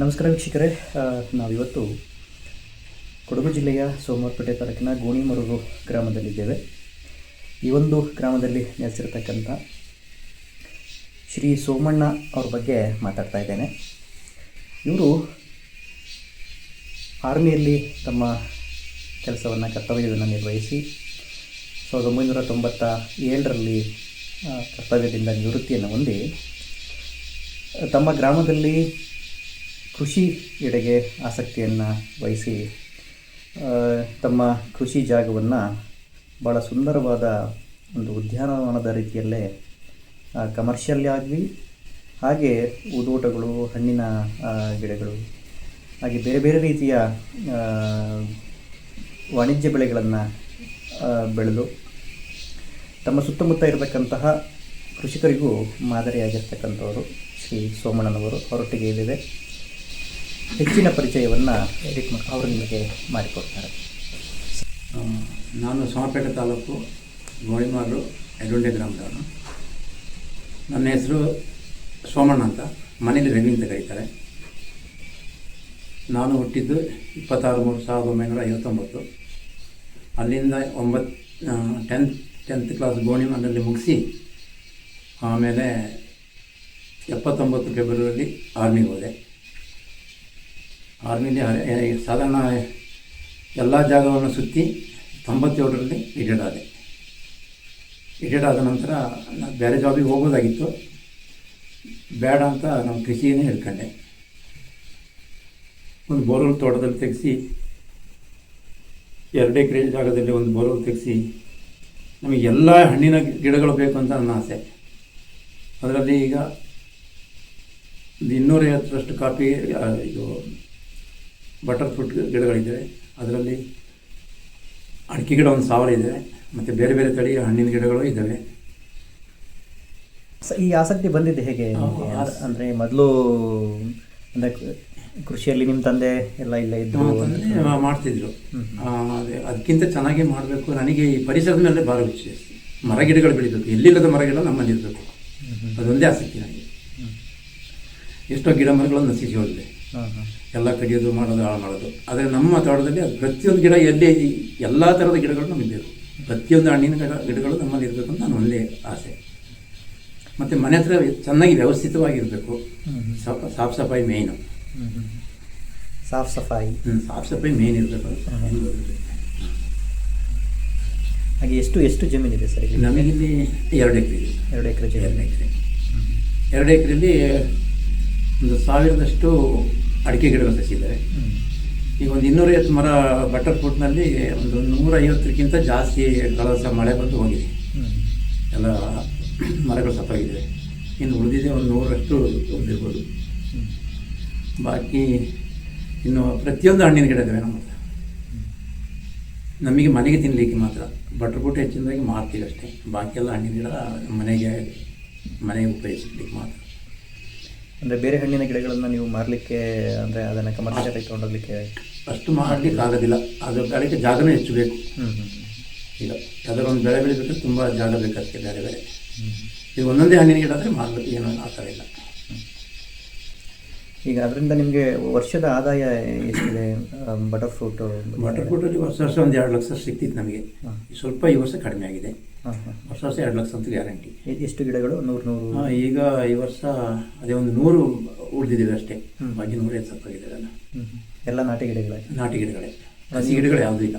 ನಮಸ್ಕಾರ ವೀಕ್ಷಕರೇ. ನಾವಿವತ್ತು ಕೊಡಗು ಜಿಲ್ಲೆಯ ಸೋಮವಾರಪೇಟೆ ತಾಲೂಕಿನ ಗೋಣಿಮರೂರು ಗ್ರಾಮದಲ್ಲಿದ್ದೇವೆ. ಈ ಒಂದು ಗ್ರಾಮದಲ್ಲಿ ನೆಲೆಸಿರ್ತಕ್ಕಂಥ ಶ್ರೀ ಸೋಮಣ್ಣ ಅವ್ರ ಬಗ್ಗೆ ಮಾತಾಡ್ತಾ ಇದ್ದೇನೆ. ಇವರು ಆರ್ಮಿಯಲ್ಲಿ ತಮ್ಮ ಕೆಲಸವನ್ನು, ಕರ್ತವ್ಯವನ್ನು ನಿರ್ವಹಿಸಿ ಸಾವಿರದ ಒಂಬೈನೂರ ತೊಂಬತ್ತ ಏಳರಲ್ಲಿ ಕರ್ತವ್ಯದಿಂದ ನಿವೃತ್ತಿಯನ್ನು ಹೊಂದಿ ತಮ್ಮ ಗ್ರಾಮದಲ್ಲಿ ಕೃಷಿ ಎಡೆಗೆ ಆಸಕ್ತಿಯನ್ನು ವಹಿಸಿ ತಮ್ಮ ಕೃಷಿ ಜಾಗವನ್ನು ಭಾಳ ಸುಂದರವಾದ ಒಂದು ಉದ್ಯಾನವನದ ರೀತಿಯಲ್ಲೇ ಕಮರ್ಷಿಯಲ್ ಆಗಲಿ, ಹಾಗೆ ಹೂದೋಟಗಳು, ಹಣ್ಣಿನ ಗಿಡಗಳು, ಹಾಗೆ ಬೇರೆ ಬೇರೆ ರೀತಿಯ ವಾಣಿಜ್ಯ ಬೆಳೆಗಳನ್ನು ಬೆಳೆದು, ತಮ್ಮ ಸುತ್ತಮುತ್ತ ಇರತಕ್ಕಂತಹ ಕೃಷಿಕರಿಗೂ ಮಾದರಿಯಾಗಿರ್ತಕ್ಕಂಥವರು ಶ್ರೀ ಸೋಮಣ್ಣನವರು. ಅವರೊಟ್ಟಿಗೆ ಇಲ್ಲಿದೆ. ಹೆಚ್ಚಿನ ಪರಿಚಯವನ್ನು ಎಡಿಟ್ ಮಾಡಿ ಅವರು ನಿಮಗೆ ಮಾಡಿಕೊಡ್ತಾರೆ. ನಾನು ಸೋಮಪೇಟೆ ತಾಲೂಕು ಗೋಳಿಮಾರು ಎಡುಂಡೆ ಗ್ರಾಮದವನು. ನನ್ನ ಹೆಸರು ಸೋಮಣ್ಣ ಅಂತ. ಮನೇಲಿ ರವಿ ಅಂತ ಕರೀತಾರೆ. ನಾನು ಹುಟ್ಟಿದ್ದು ಇಪ್ಪತ್ತಾರು ಮೂರು ಸಾವಿರದ ಒಂಬೈನೂರ ಐವತ್ತೊಂಬತ್ತು. ಅಲ್ಲಿಂದ ಒಂಬತ್ತು ಟೆಂತ್ ಟೆಂತ್ ಕ್ಲಾಸ್ ಗೋಣಿಮನಲ್ಲಿ ಮುಗಿಸಿ, ಆಮೇಲೆ ಎಪ್ಪತ್ತೊಂಬತ್ತು ಫೆಬ್ರವರಿಯಲ್ಲಿ ಆರ್ಮಿಗೆ ಹೋದೆ. ಆರ್ಮಿಲಿ ಸಾಧಾರಣ ಎಲ್ಲ ಜಾಗವನ್ನು ಸುತ್ತಿ ತೊಂಬತ್ತೇಳರಲ್ಲಿ ರಿಟೈರ್ಡ್ ಆದೆ. ರಿಟೈರ್ಡ್ ಆದ ನಂತರ ನಾನು ಬೇರೆ ಜಾಬಿಗೆ ಹೋಗೋದಾಗಿತ್ತು. ಬೇಡ ಅಂತ ನಾನು ಕೃಷಿಯನ್ನೇ ಹಿಡ್ಕೊಂಡೆ. ಒಂದು ಬೋರ್ವೆಲ್ ತೋಟದಲ್ಲಿ ತೆಗೆಸಿ, ಎರಡು ಎಕರೆ ಜಾಗದಲ್ಲಿ ಒಂದು ಬೋರ್ವೆಲ್ ತೆಗೆಸಿ ನಮಗೆಲ್ಲ ಹಣ್ಣಿನ ಗಿಡಗಳು ಬೇಕು ಅಂತ ನನ್ನ ಆಸೆ. ಅದರಲ್ಲಿ ಈಗ ಒಂದು ಇನ್ನೂರೈವತ್ತರಷ್ಟು ಕಾಪಿ ಇದು ಬಟರ್ ಫ್ರೂಟ್ ಗಿಡಗಳಿದ್ದಾವೆ. ಅದರಲ್ಲಿ ಅಡಿಕೆ ಗಿಡ ಒಂದು ಸಾವಿರ ಇದೆ. ಮತ್ತು ಬೇರೆ ಬೇರೆ ತಳಿಯ ಹಣ್ಣಿನ ಗಿಡಗಳು ಇದ್ದಾವೆ. ಈ ಆಸಕ್ತಿ ಬಂದಿದೆ ಹೇಗೆ? ಅಂದರೆ ಮೊದಲು ಅಂದರೆ ಕೃಷಿಯಲ್ಲಿ ನಿಮ್ಮ ತಂದೆ ಎಲ್ಲ ಇಲ್ಲ ಇದ್ದು ಮಾಡ್ತಿದ್ರು. ಅದೇ ಅದಕ್ಕಿಂತ ಚೆನ್ನಾಗಿ ಮಾಡಬೇಕು. ನನಗೆ ಈ ಪರಿಸರದ ಮೇಲೆ ಭಾಳ ವಿಷಯ. ಮರ ಗಿಡಗಳು ಬೆಳಿಬೇಕು. ಎಲ್ಲಿಲ್ಲದ ಮರಗಿಡ ನಮ್ಮಲ್ಲಿ ಇರಬೇಕು ಅದೊಂದೇ ಆಸಕ್ತಿ ನನಗೆ. ಎಷ್ಟೋ ಗಿಡ ಮರಗಳನ್ನು ನಶಿಸಿ ಹೋಗಿದೆ. ಎಲ್ಲ ಕಡಿಯೋದು ಮಾಡೋದು ಹಾಳು ಮಾಡೋದು. ಆದರೆ ನಮ್ಮ ತೋಟದಲ್ಲಿ ಅದು ಪ್ರತಿಯೊಂದು ಗಿಡ ಎಲ್ಲೇ ಎಲ್ಲ ಥರದ ಗಿಡಗಳು ಬೇಕು ಪ್ರತಿಯೊಂದು ಹಣ್ಣಿನ ಗಿಡ ಗಿಡಗಳು ನಮ್ಮಲ್ಲಿ ಇರಬೇಕು ಅಂತ ನಾನು ಒಳ್ಳೆಯ ಆಸೆ. ಮತ್ತು ಮನೆ ಹತ್ರ ಚೆನ್ನಾಗಿ ವ್ಯವಸ್ಥಿತವಾಗಿರಬೇಕು. ಸಾಫ್ ಸಾಫ್ ಸಫಾಯಿ ಮೇಯ್ನು ಸಾಫ್ ಸಫಾಯಿ. ಸಾಫ್ ಸಫಾಯಿ ಮೇಯ್ನ್ ಇರಬೇಕು ಹಾಗೆ ಎಷ್ಟು ಎಷ್ಟು ಜಮೀನಿದೆ ಸರ್ ನಮಗಿಲ್ಲಿ ಎರಡು ಎಕರೆ ಇದೆ. ಎರಡು ಎಕರೆ ಎರಡು ಎಕರೆ. ಎರಡು ಎಕರೆಯಲ್ಲಿ ಒಂದು ಸಾವಿರದಷ್ಟು ಅಡಿಕೆ ಗಿಡಗಳು ಸಸಿದ್ದಾರೆ ಈಗ ಒಂದು ಇನ್ನೂರೈವತ್ತು ಮರ ಬಟರ್ ಫ್ರೂಟ್ನಲ್ಲಿ ಒಂದು ನೂರೈವತ್ತಕ್ಕಿಂತ ಜಾಸ್ತಿ ಕಳಸ ಮಳೆ ಬಂದು ಹೋಗಿದೆ. ಎಲ್ಲ ಮರಗಳು ಸಪ್ಪಾಗಿದೆ ಇನ್ನು ಉಳಿದಿದೆ ಒಂದು ನೂರಷ್ಟು ಹೊಂದಿರ್ಬೋದು. ಬಾಕಿ ಇನ್ನು ಪ್ರತಿಯೊಂದು ಹಣ್ಣಿನ ಗಿಡ ಇದ್ದಾವೆ ನಮ್ಮ ಹತ್ರ. ನಮಗೆ ಮನೆಗೆ ತಿನ್ನಲಿಕ್ಕೆ ಮಾತ್ರ. ಬಟರ್ ಫ್ರೂಟ್ ಹೆಚ್ಚಿನದಾಗಿ ಮಾರ್ತೀವಿ ಅಷ್ಟೇ. ಬಾಕಿ ಎಲ್ಲ ಹಣ್ಣಿನ ಗಿಡ ಮನೆಗೆ ಮನೆಗೆ ಉಪಯೋಗಿಸ್ಲಿಕ್ಕೆ ಮಾತ್ರ. ಅಂದರೆ ಬೇರೆ ಹಣ್ಣಿನ ಗಿಡಗಳನ್ನು ನೀವು ಮಾರಲಿಕ್ಕೆ ಅಂದರೆ ಅದನ್ನು ಕಮರ್ಷಿಯಲ್ ತೊಗೊಂಡೋಗ್ಲಿಕ್ಕೆ ಅಷ್ಟು ಮಾಡಲಿಕ್ಕೆ ಆಗೋದಿಲ್ಲ. ಅದು ಬೆಳೆಗೆ ಜಾಗನೇ ಹೆಚ್ಚು ಬೇಕು. ಈಗ ಅದರೊಂದು ಒಂದು ಬೆಳೆ ಬೆಳಿಬೇಕಾದ್ರೆ ತುಂಬ ಜಾಗ ಬೇಕಾಗ್ತದೆ ಬೇರೆ ಬೇರೆ. ಈಗ ಒಂದೊಂದೇ ಹಣ್ಣಿನ ಗಿಡ ಆದರೆ ಮಾರ್ಲಿಕ್ಕೆ ಏನೋ ಆ ಥರ ಇಲ್ಲ. ಈಗ ಅದರಿಂದ ನಿಮಗೆ ವರ್ಷದ ಆದಾಯ ಎಷ್ಟಿದೆ? ಬಟರ್ ಫ್ರೂಟು ಬಟರ್ ಫ್ರೂಟಲ್ಲಿ ವರ್ಷ ವರ್ಷ ಒಂದು ಎರಡು ಲಕ್ಷ ಸಿಕ್ತಿತ್ತು ನಮಗೆ. ಸ್ವಲ್ಪ ಈ ವರ್ಷ ಕಡಿಮೆ ಆಗಿದೆ. ವರ್ಷ ವರ್ಷ ಎರಡು ಲಕ್ಷ ಅಂತ ಗ್ಯಾರಂಟಿ. ಎಷ್ಟು ಗಿಡಗಳು? ನೂರು ನೂರು. ಈಗ ಈ ವರ್ಷ ಅದೇ ಒಂದು ನೂರು ಉಳಿದಿದ್ದೀವಿ ಅಷ್ಟೇ. ಬಾಕಿ ನೂರು ಎತ್ತಪ್ಪಾಗಿದ್ದಾವೆಲ್ಲ ಹ್ಞೂ ಎಲ್ಲ ನಾಟಿ ಗಿಡಗಳೇ? ನಾಟಿ ಗಿಡಗಳೇ. ಹಸಿ ಗಿಡಗಳು ಯಾವುದೂ ಇಲ್ಲ.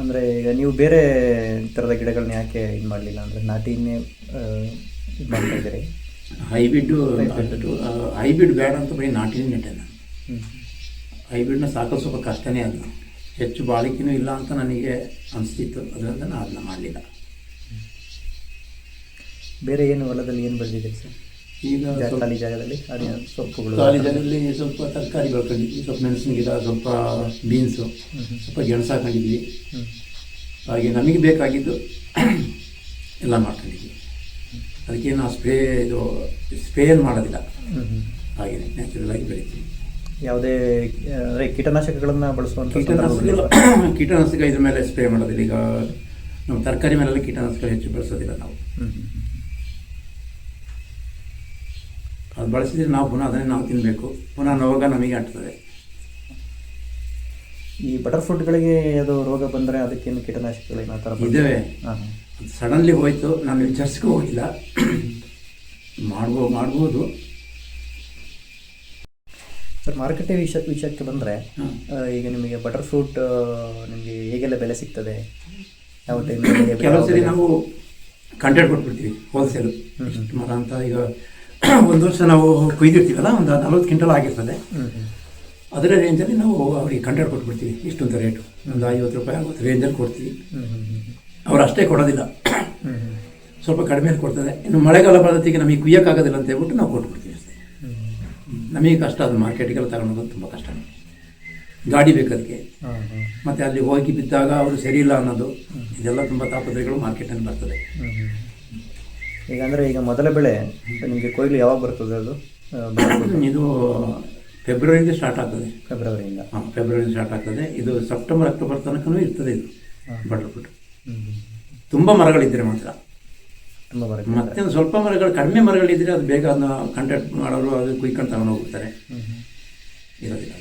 ಅಂದರೆ ಈಗ ನೀವು ಬೇರೆ ಥರದ ಗಿಡಗಳನ್ನ ಯಾಕೆ ಇದು ಮಾಡಲಿಲ್ಲ? ಅಂದರೆ ನಾಟಿನೇ ಇದು ಮಾಡ್ತಾ ಇದ್ದೀರಿ? ಹೈಬ್ರಿಡ್ ಹೈಬ್ರಿಡ್ ಬೇಡ ಅಂತ ಬರೀ ನಾಟಿನೇ ನೆಟ್ಟೆ ನಾನು. ಹೈಬ್ರಿಡ್ನ ಸಾಕೋದು ಸ್ವಲ್ಪ ಕಷ್ಟನೇ ಅದು. ಹೆಚ್ಚು ಬಾಳಿಕೆನೂ ಇಲ್ಲ ಅಂತ ನನಗೆ ಅನಿಸ್ತಿತ್ತು. ಅದರಿಂದ ನಾನು ಅದನ್ನ ಮಾಡಲಿಲ್ಲ. ಬೇರೆ ಏನು ಹೊಲದಲ್ಲಿ ಏನು ಬಂದಿದೆ ಸರ್? ಈಗ ಖಾಲಿ ಜಾಗದಲ್ಲಿ ಸೊಪ್ಪುಗಳು ಖಾಲಿ ಜಾಗದಲ್ಲಿ ಸ್ವಲ್ಪ ತರಕಾರಿ ಬೆಳ್ಕೊಂಡಿದ್ವಿ. ಸ್ವಲ್ಪ ಮೆಣಸಿನ ಗಿಡ ಸ್ವಲ್ಪ ಬೀನ್ಸು ಸ್ವಲ್ಪ ಗೆಣಸು ಹಾಕೊಂಡಿದ್ವಿ. ಹಾಗೆ ನಮಗೆ ಬೇಕಾಗಿದ್ದು ಎಲ್ಲ ಮಾಡ್ಕೊಂಡಿದ್ವಿ. ಅದಕ್ಕೆ ನಾವು ಸ್ಪ್ರೇ ಇದು ಸ್ಪ್ರೇ ಏನು ಮಾಡೋದಿಲ್ಲ ಹಾಗೆಯೇ ನ್ಯಾಚುರಲ್ ಆಗಿ ಬೆಳಿತೀವಿ. ಯಾವುದೇ ಅಂದರೆ ಕೀಟನಾಶಕಗಳನ್ನು ಬಳಸುವಂಥ ಕೀಟನಾಶಕಗಳು ಕೀಟನಾಶಕ ಇದ್ರ ಮೇಲೆ ಸ್ಪ್ರೇ ಮಾಡೋದಿಲ್ಲ. ಈಗ ನಮ್ಮ ತರಕಾರಿ ಮೇಲೆಲ್ಲ ಕೀಟನಾಶಕ ಹೆಚ್ಚು ಬಳಸೋದಿಲ್ಲ ನಾವು. ಅದು ಬಳಸಿದ್ರೆ ನಾವು ಪುನಃ ಅದನ್ನೇ ನಾವು ತಿನ್ನಬೇಕು ಪುನಃ ರೋಗ ನಮಗೆ ಆಗ್ತದೆ. ಈ ಬಟರ್ ಫ್ರೂಟ್ಗಳಿಗೆ ಅದು ರೋಗ ಬಂದರೆ ಅದಕ್ಕೇನು ಕೀಟನಾಶಕಗಳೇನು ಆ ಥರ ಇದ್ದಾವೆ. ಸಡನ್ಲಿ ಹೋಯಿತು. ನಾನು ವಿಚಾರಿಸ್ಕೋ ಹೋಗಿಲ್ಲ. ಮಾಡ್ಬೋ ಮಾಡ್ಬೋದು. ಸರ್ ಮಾರುಕಟ್ಟೆ ವಿಷಯ ವಿಷಯಕ್ಕೆ ಬಂದರೆ ಈಗ ನಿಮಗೆ ಬಟರ್ ಫ್ರೂಟ್ ನಿಮಗೆ ಹೇಗೆಲ್ಲ ಬೆಲೆ ಸಿಗ್ತದೆ? ಯಾವ ಟೈಮ್ ಕೆಲವು ಸರಿ ನಾವು ಕಂಟೆಂಟ್ ಕೊಟ್ಬಿಡ್ತೀವಿ ಹೋಲ್ಸೇಲ್ ಇಷ್ಟು ಮರ ಅಂತ ಈಗ ಒಂದು ವರ್ಷ ನಾವು ಕೊಯ್ದಿರ್ತೀವಲ್ಲ ಒಂದು ನಲ್ವತ್ತು ಕ್ವಿಂಟಲ್ ಆಗಿರ್ತದೆ. ಅದರ ರೇಂಜಲ್ಲಿ ನಾವು ಅವರಿಗೆ ಕಂಟೆಂಟ್ ಕೊಟ್ಬಿಡ್ತೀವಿ ಇಷ್ಟೊಂದು ರೇಟು ಒಂದು ಐವತ್ತು ರೂಪಾಯಿ ಆಗುತ್ತೆ ರೇಂಜಲ್ಲಿ ಕೊಡ್ತೀವಿ. ಅವ್ರು ಅಷ್ಟೇ ಕೊಡೋದಿಲ್ಲ. ಸ್ವಲ್ಪ ಕಡಿಮೆ ಕೊಡ್ತದೆ. ಇನ್ನು ಮಳೆಗಾಲ ಪದ್ಧತಿಗೆ ನಮಗೆ ಕುಯ್ಯೋಕ್ಕಾಗೋದಿಲ್ಲ ಅಂತ ಹೇಳ್ಬಿಟ್ಟು ನಾವು ಕೊಟ್ಬಿಡ್ತೀವಿ. ನಮಗೆ ಕಷ್ಟ ಅದು ಮಾರ್ಕೆಟಿಗೆಲ್ಲ ತಗೊಂಡೋಗೋದು ತುಂಬ ಕಷ್ಟ. ಗಾಡಿ ಬೇಕು ಅದಕ್ಕೆ ಹಾಂ ಹಾಂ ಮತ್ತು ಅಲ್ಲಿ ಹೋಗಿ ಬಿದ್ದಾಗ ಅವರು ಸರಿ ಇಲ್ಲ ಅನ್ನೋದು ಇದೆಲ್ಲ ತುಂಬ ತಾಪತ್ರೆಗಳು ಮಾರ್ಕೆಟಲ್ಲಿ ಬರ್ತದೆ. ಈಗ ಅಂದರೆ ಈಗ ಮೊದಲ ಬೆಳೆ ನಿಮಗೆ ಕೊಯ್ಲು ಯಾವಾಗ ಬರ್ತದೆ ಅದು? ಇದು ಫೆಬ್ರವರಿಯಿಂದ ಸ್ಟಾರ್ಟ್ ಆಗ್ತದೆ. ಫೆಬ್ರವರಿಯಿಂದ? ಹಾಂ ಫೆಬ್ರವರಿಯಿಂದ ಸ್ಟಾರ್ಟ್ ಆಗ್ತದೆ. ಇದು ಸೆಪ್ಟೆಂಬರ್ ಅಕ್ಟೋಬರ್ ತನಕನೂ ಇರ್ತದೆ ಇದು ಬಟ್ಲು ತುಂಬ ಮರಗಳಿದ್ದರೆ ಮಾತ್ರ. ತುಂಬ ಮತ್ತೆ ಒಂದು ಸ್ವಲ್ಪ ಮರಗಳು ಕಡಿಮೆ ಮರಗಳಿದ್ದರೆ ಅದು ಬೇಗ ಅದನ್ನ ಕಂಟ್ಯಾಕ್ಟ್ ಮಾಡೋರು ಅದು ಕುಯ್ಕೊಂಡು ತಗೊಂಡು ಹೋಗ್ತಾರೆ. ಇರೋದಿಲ್ಲ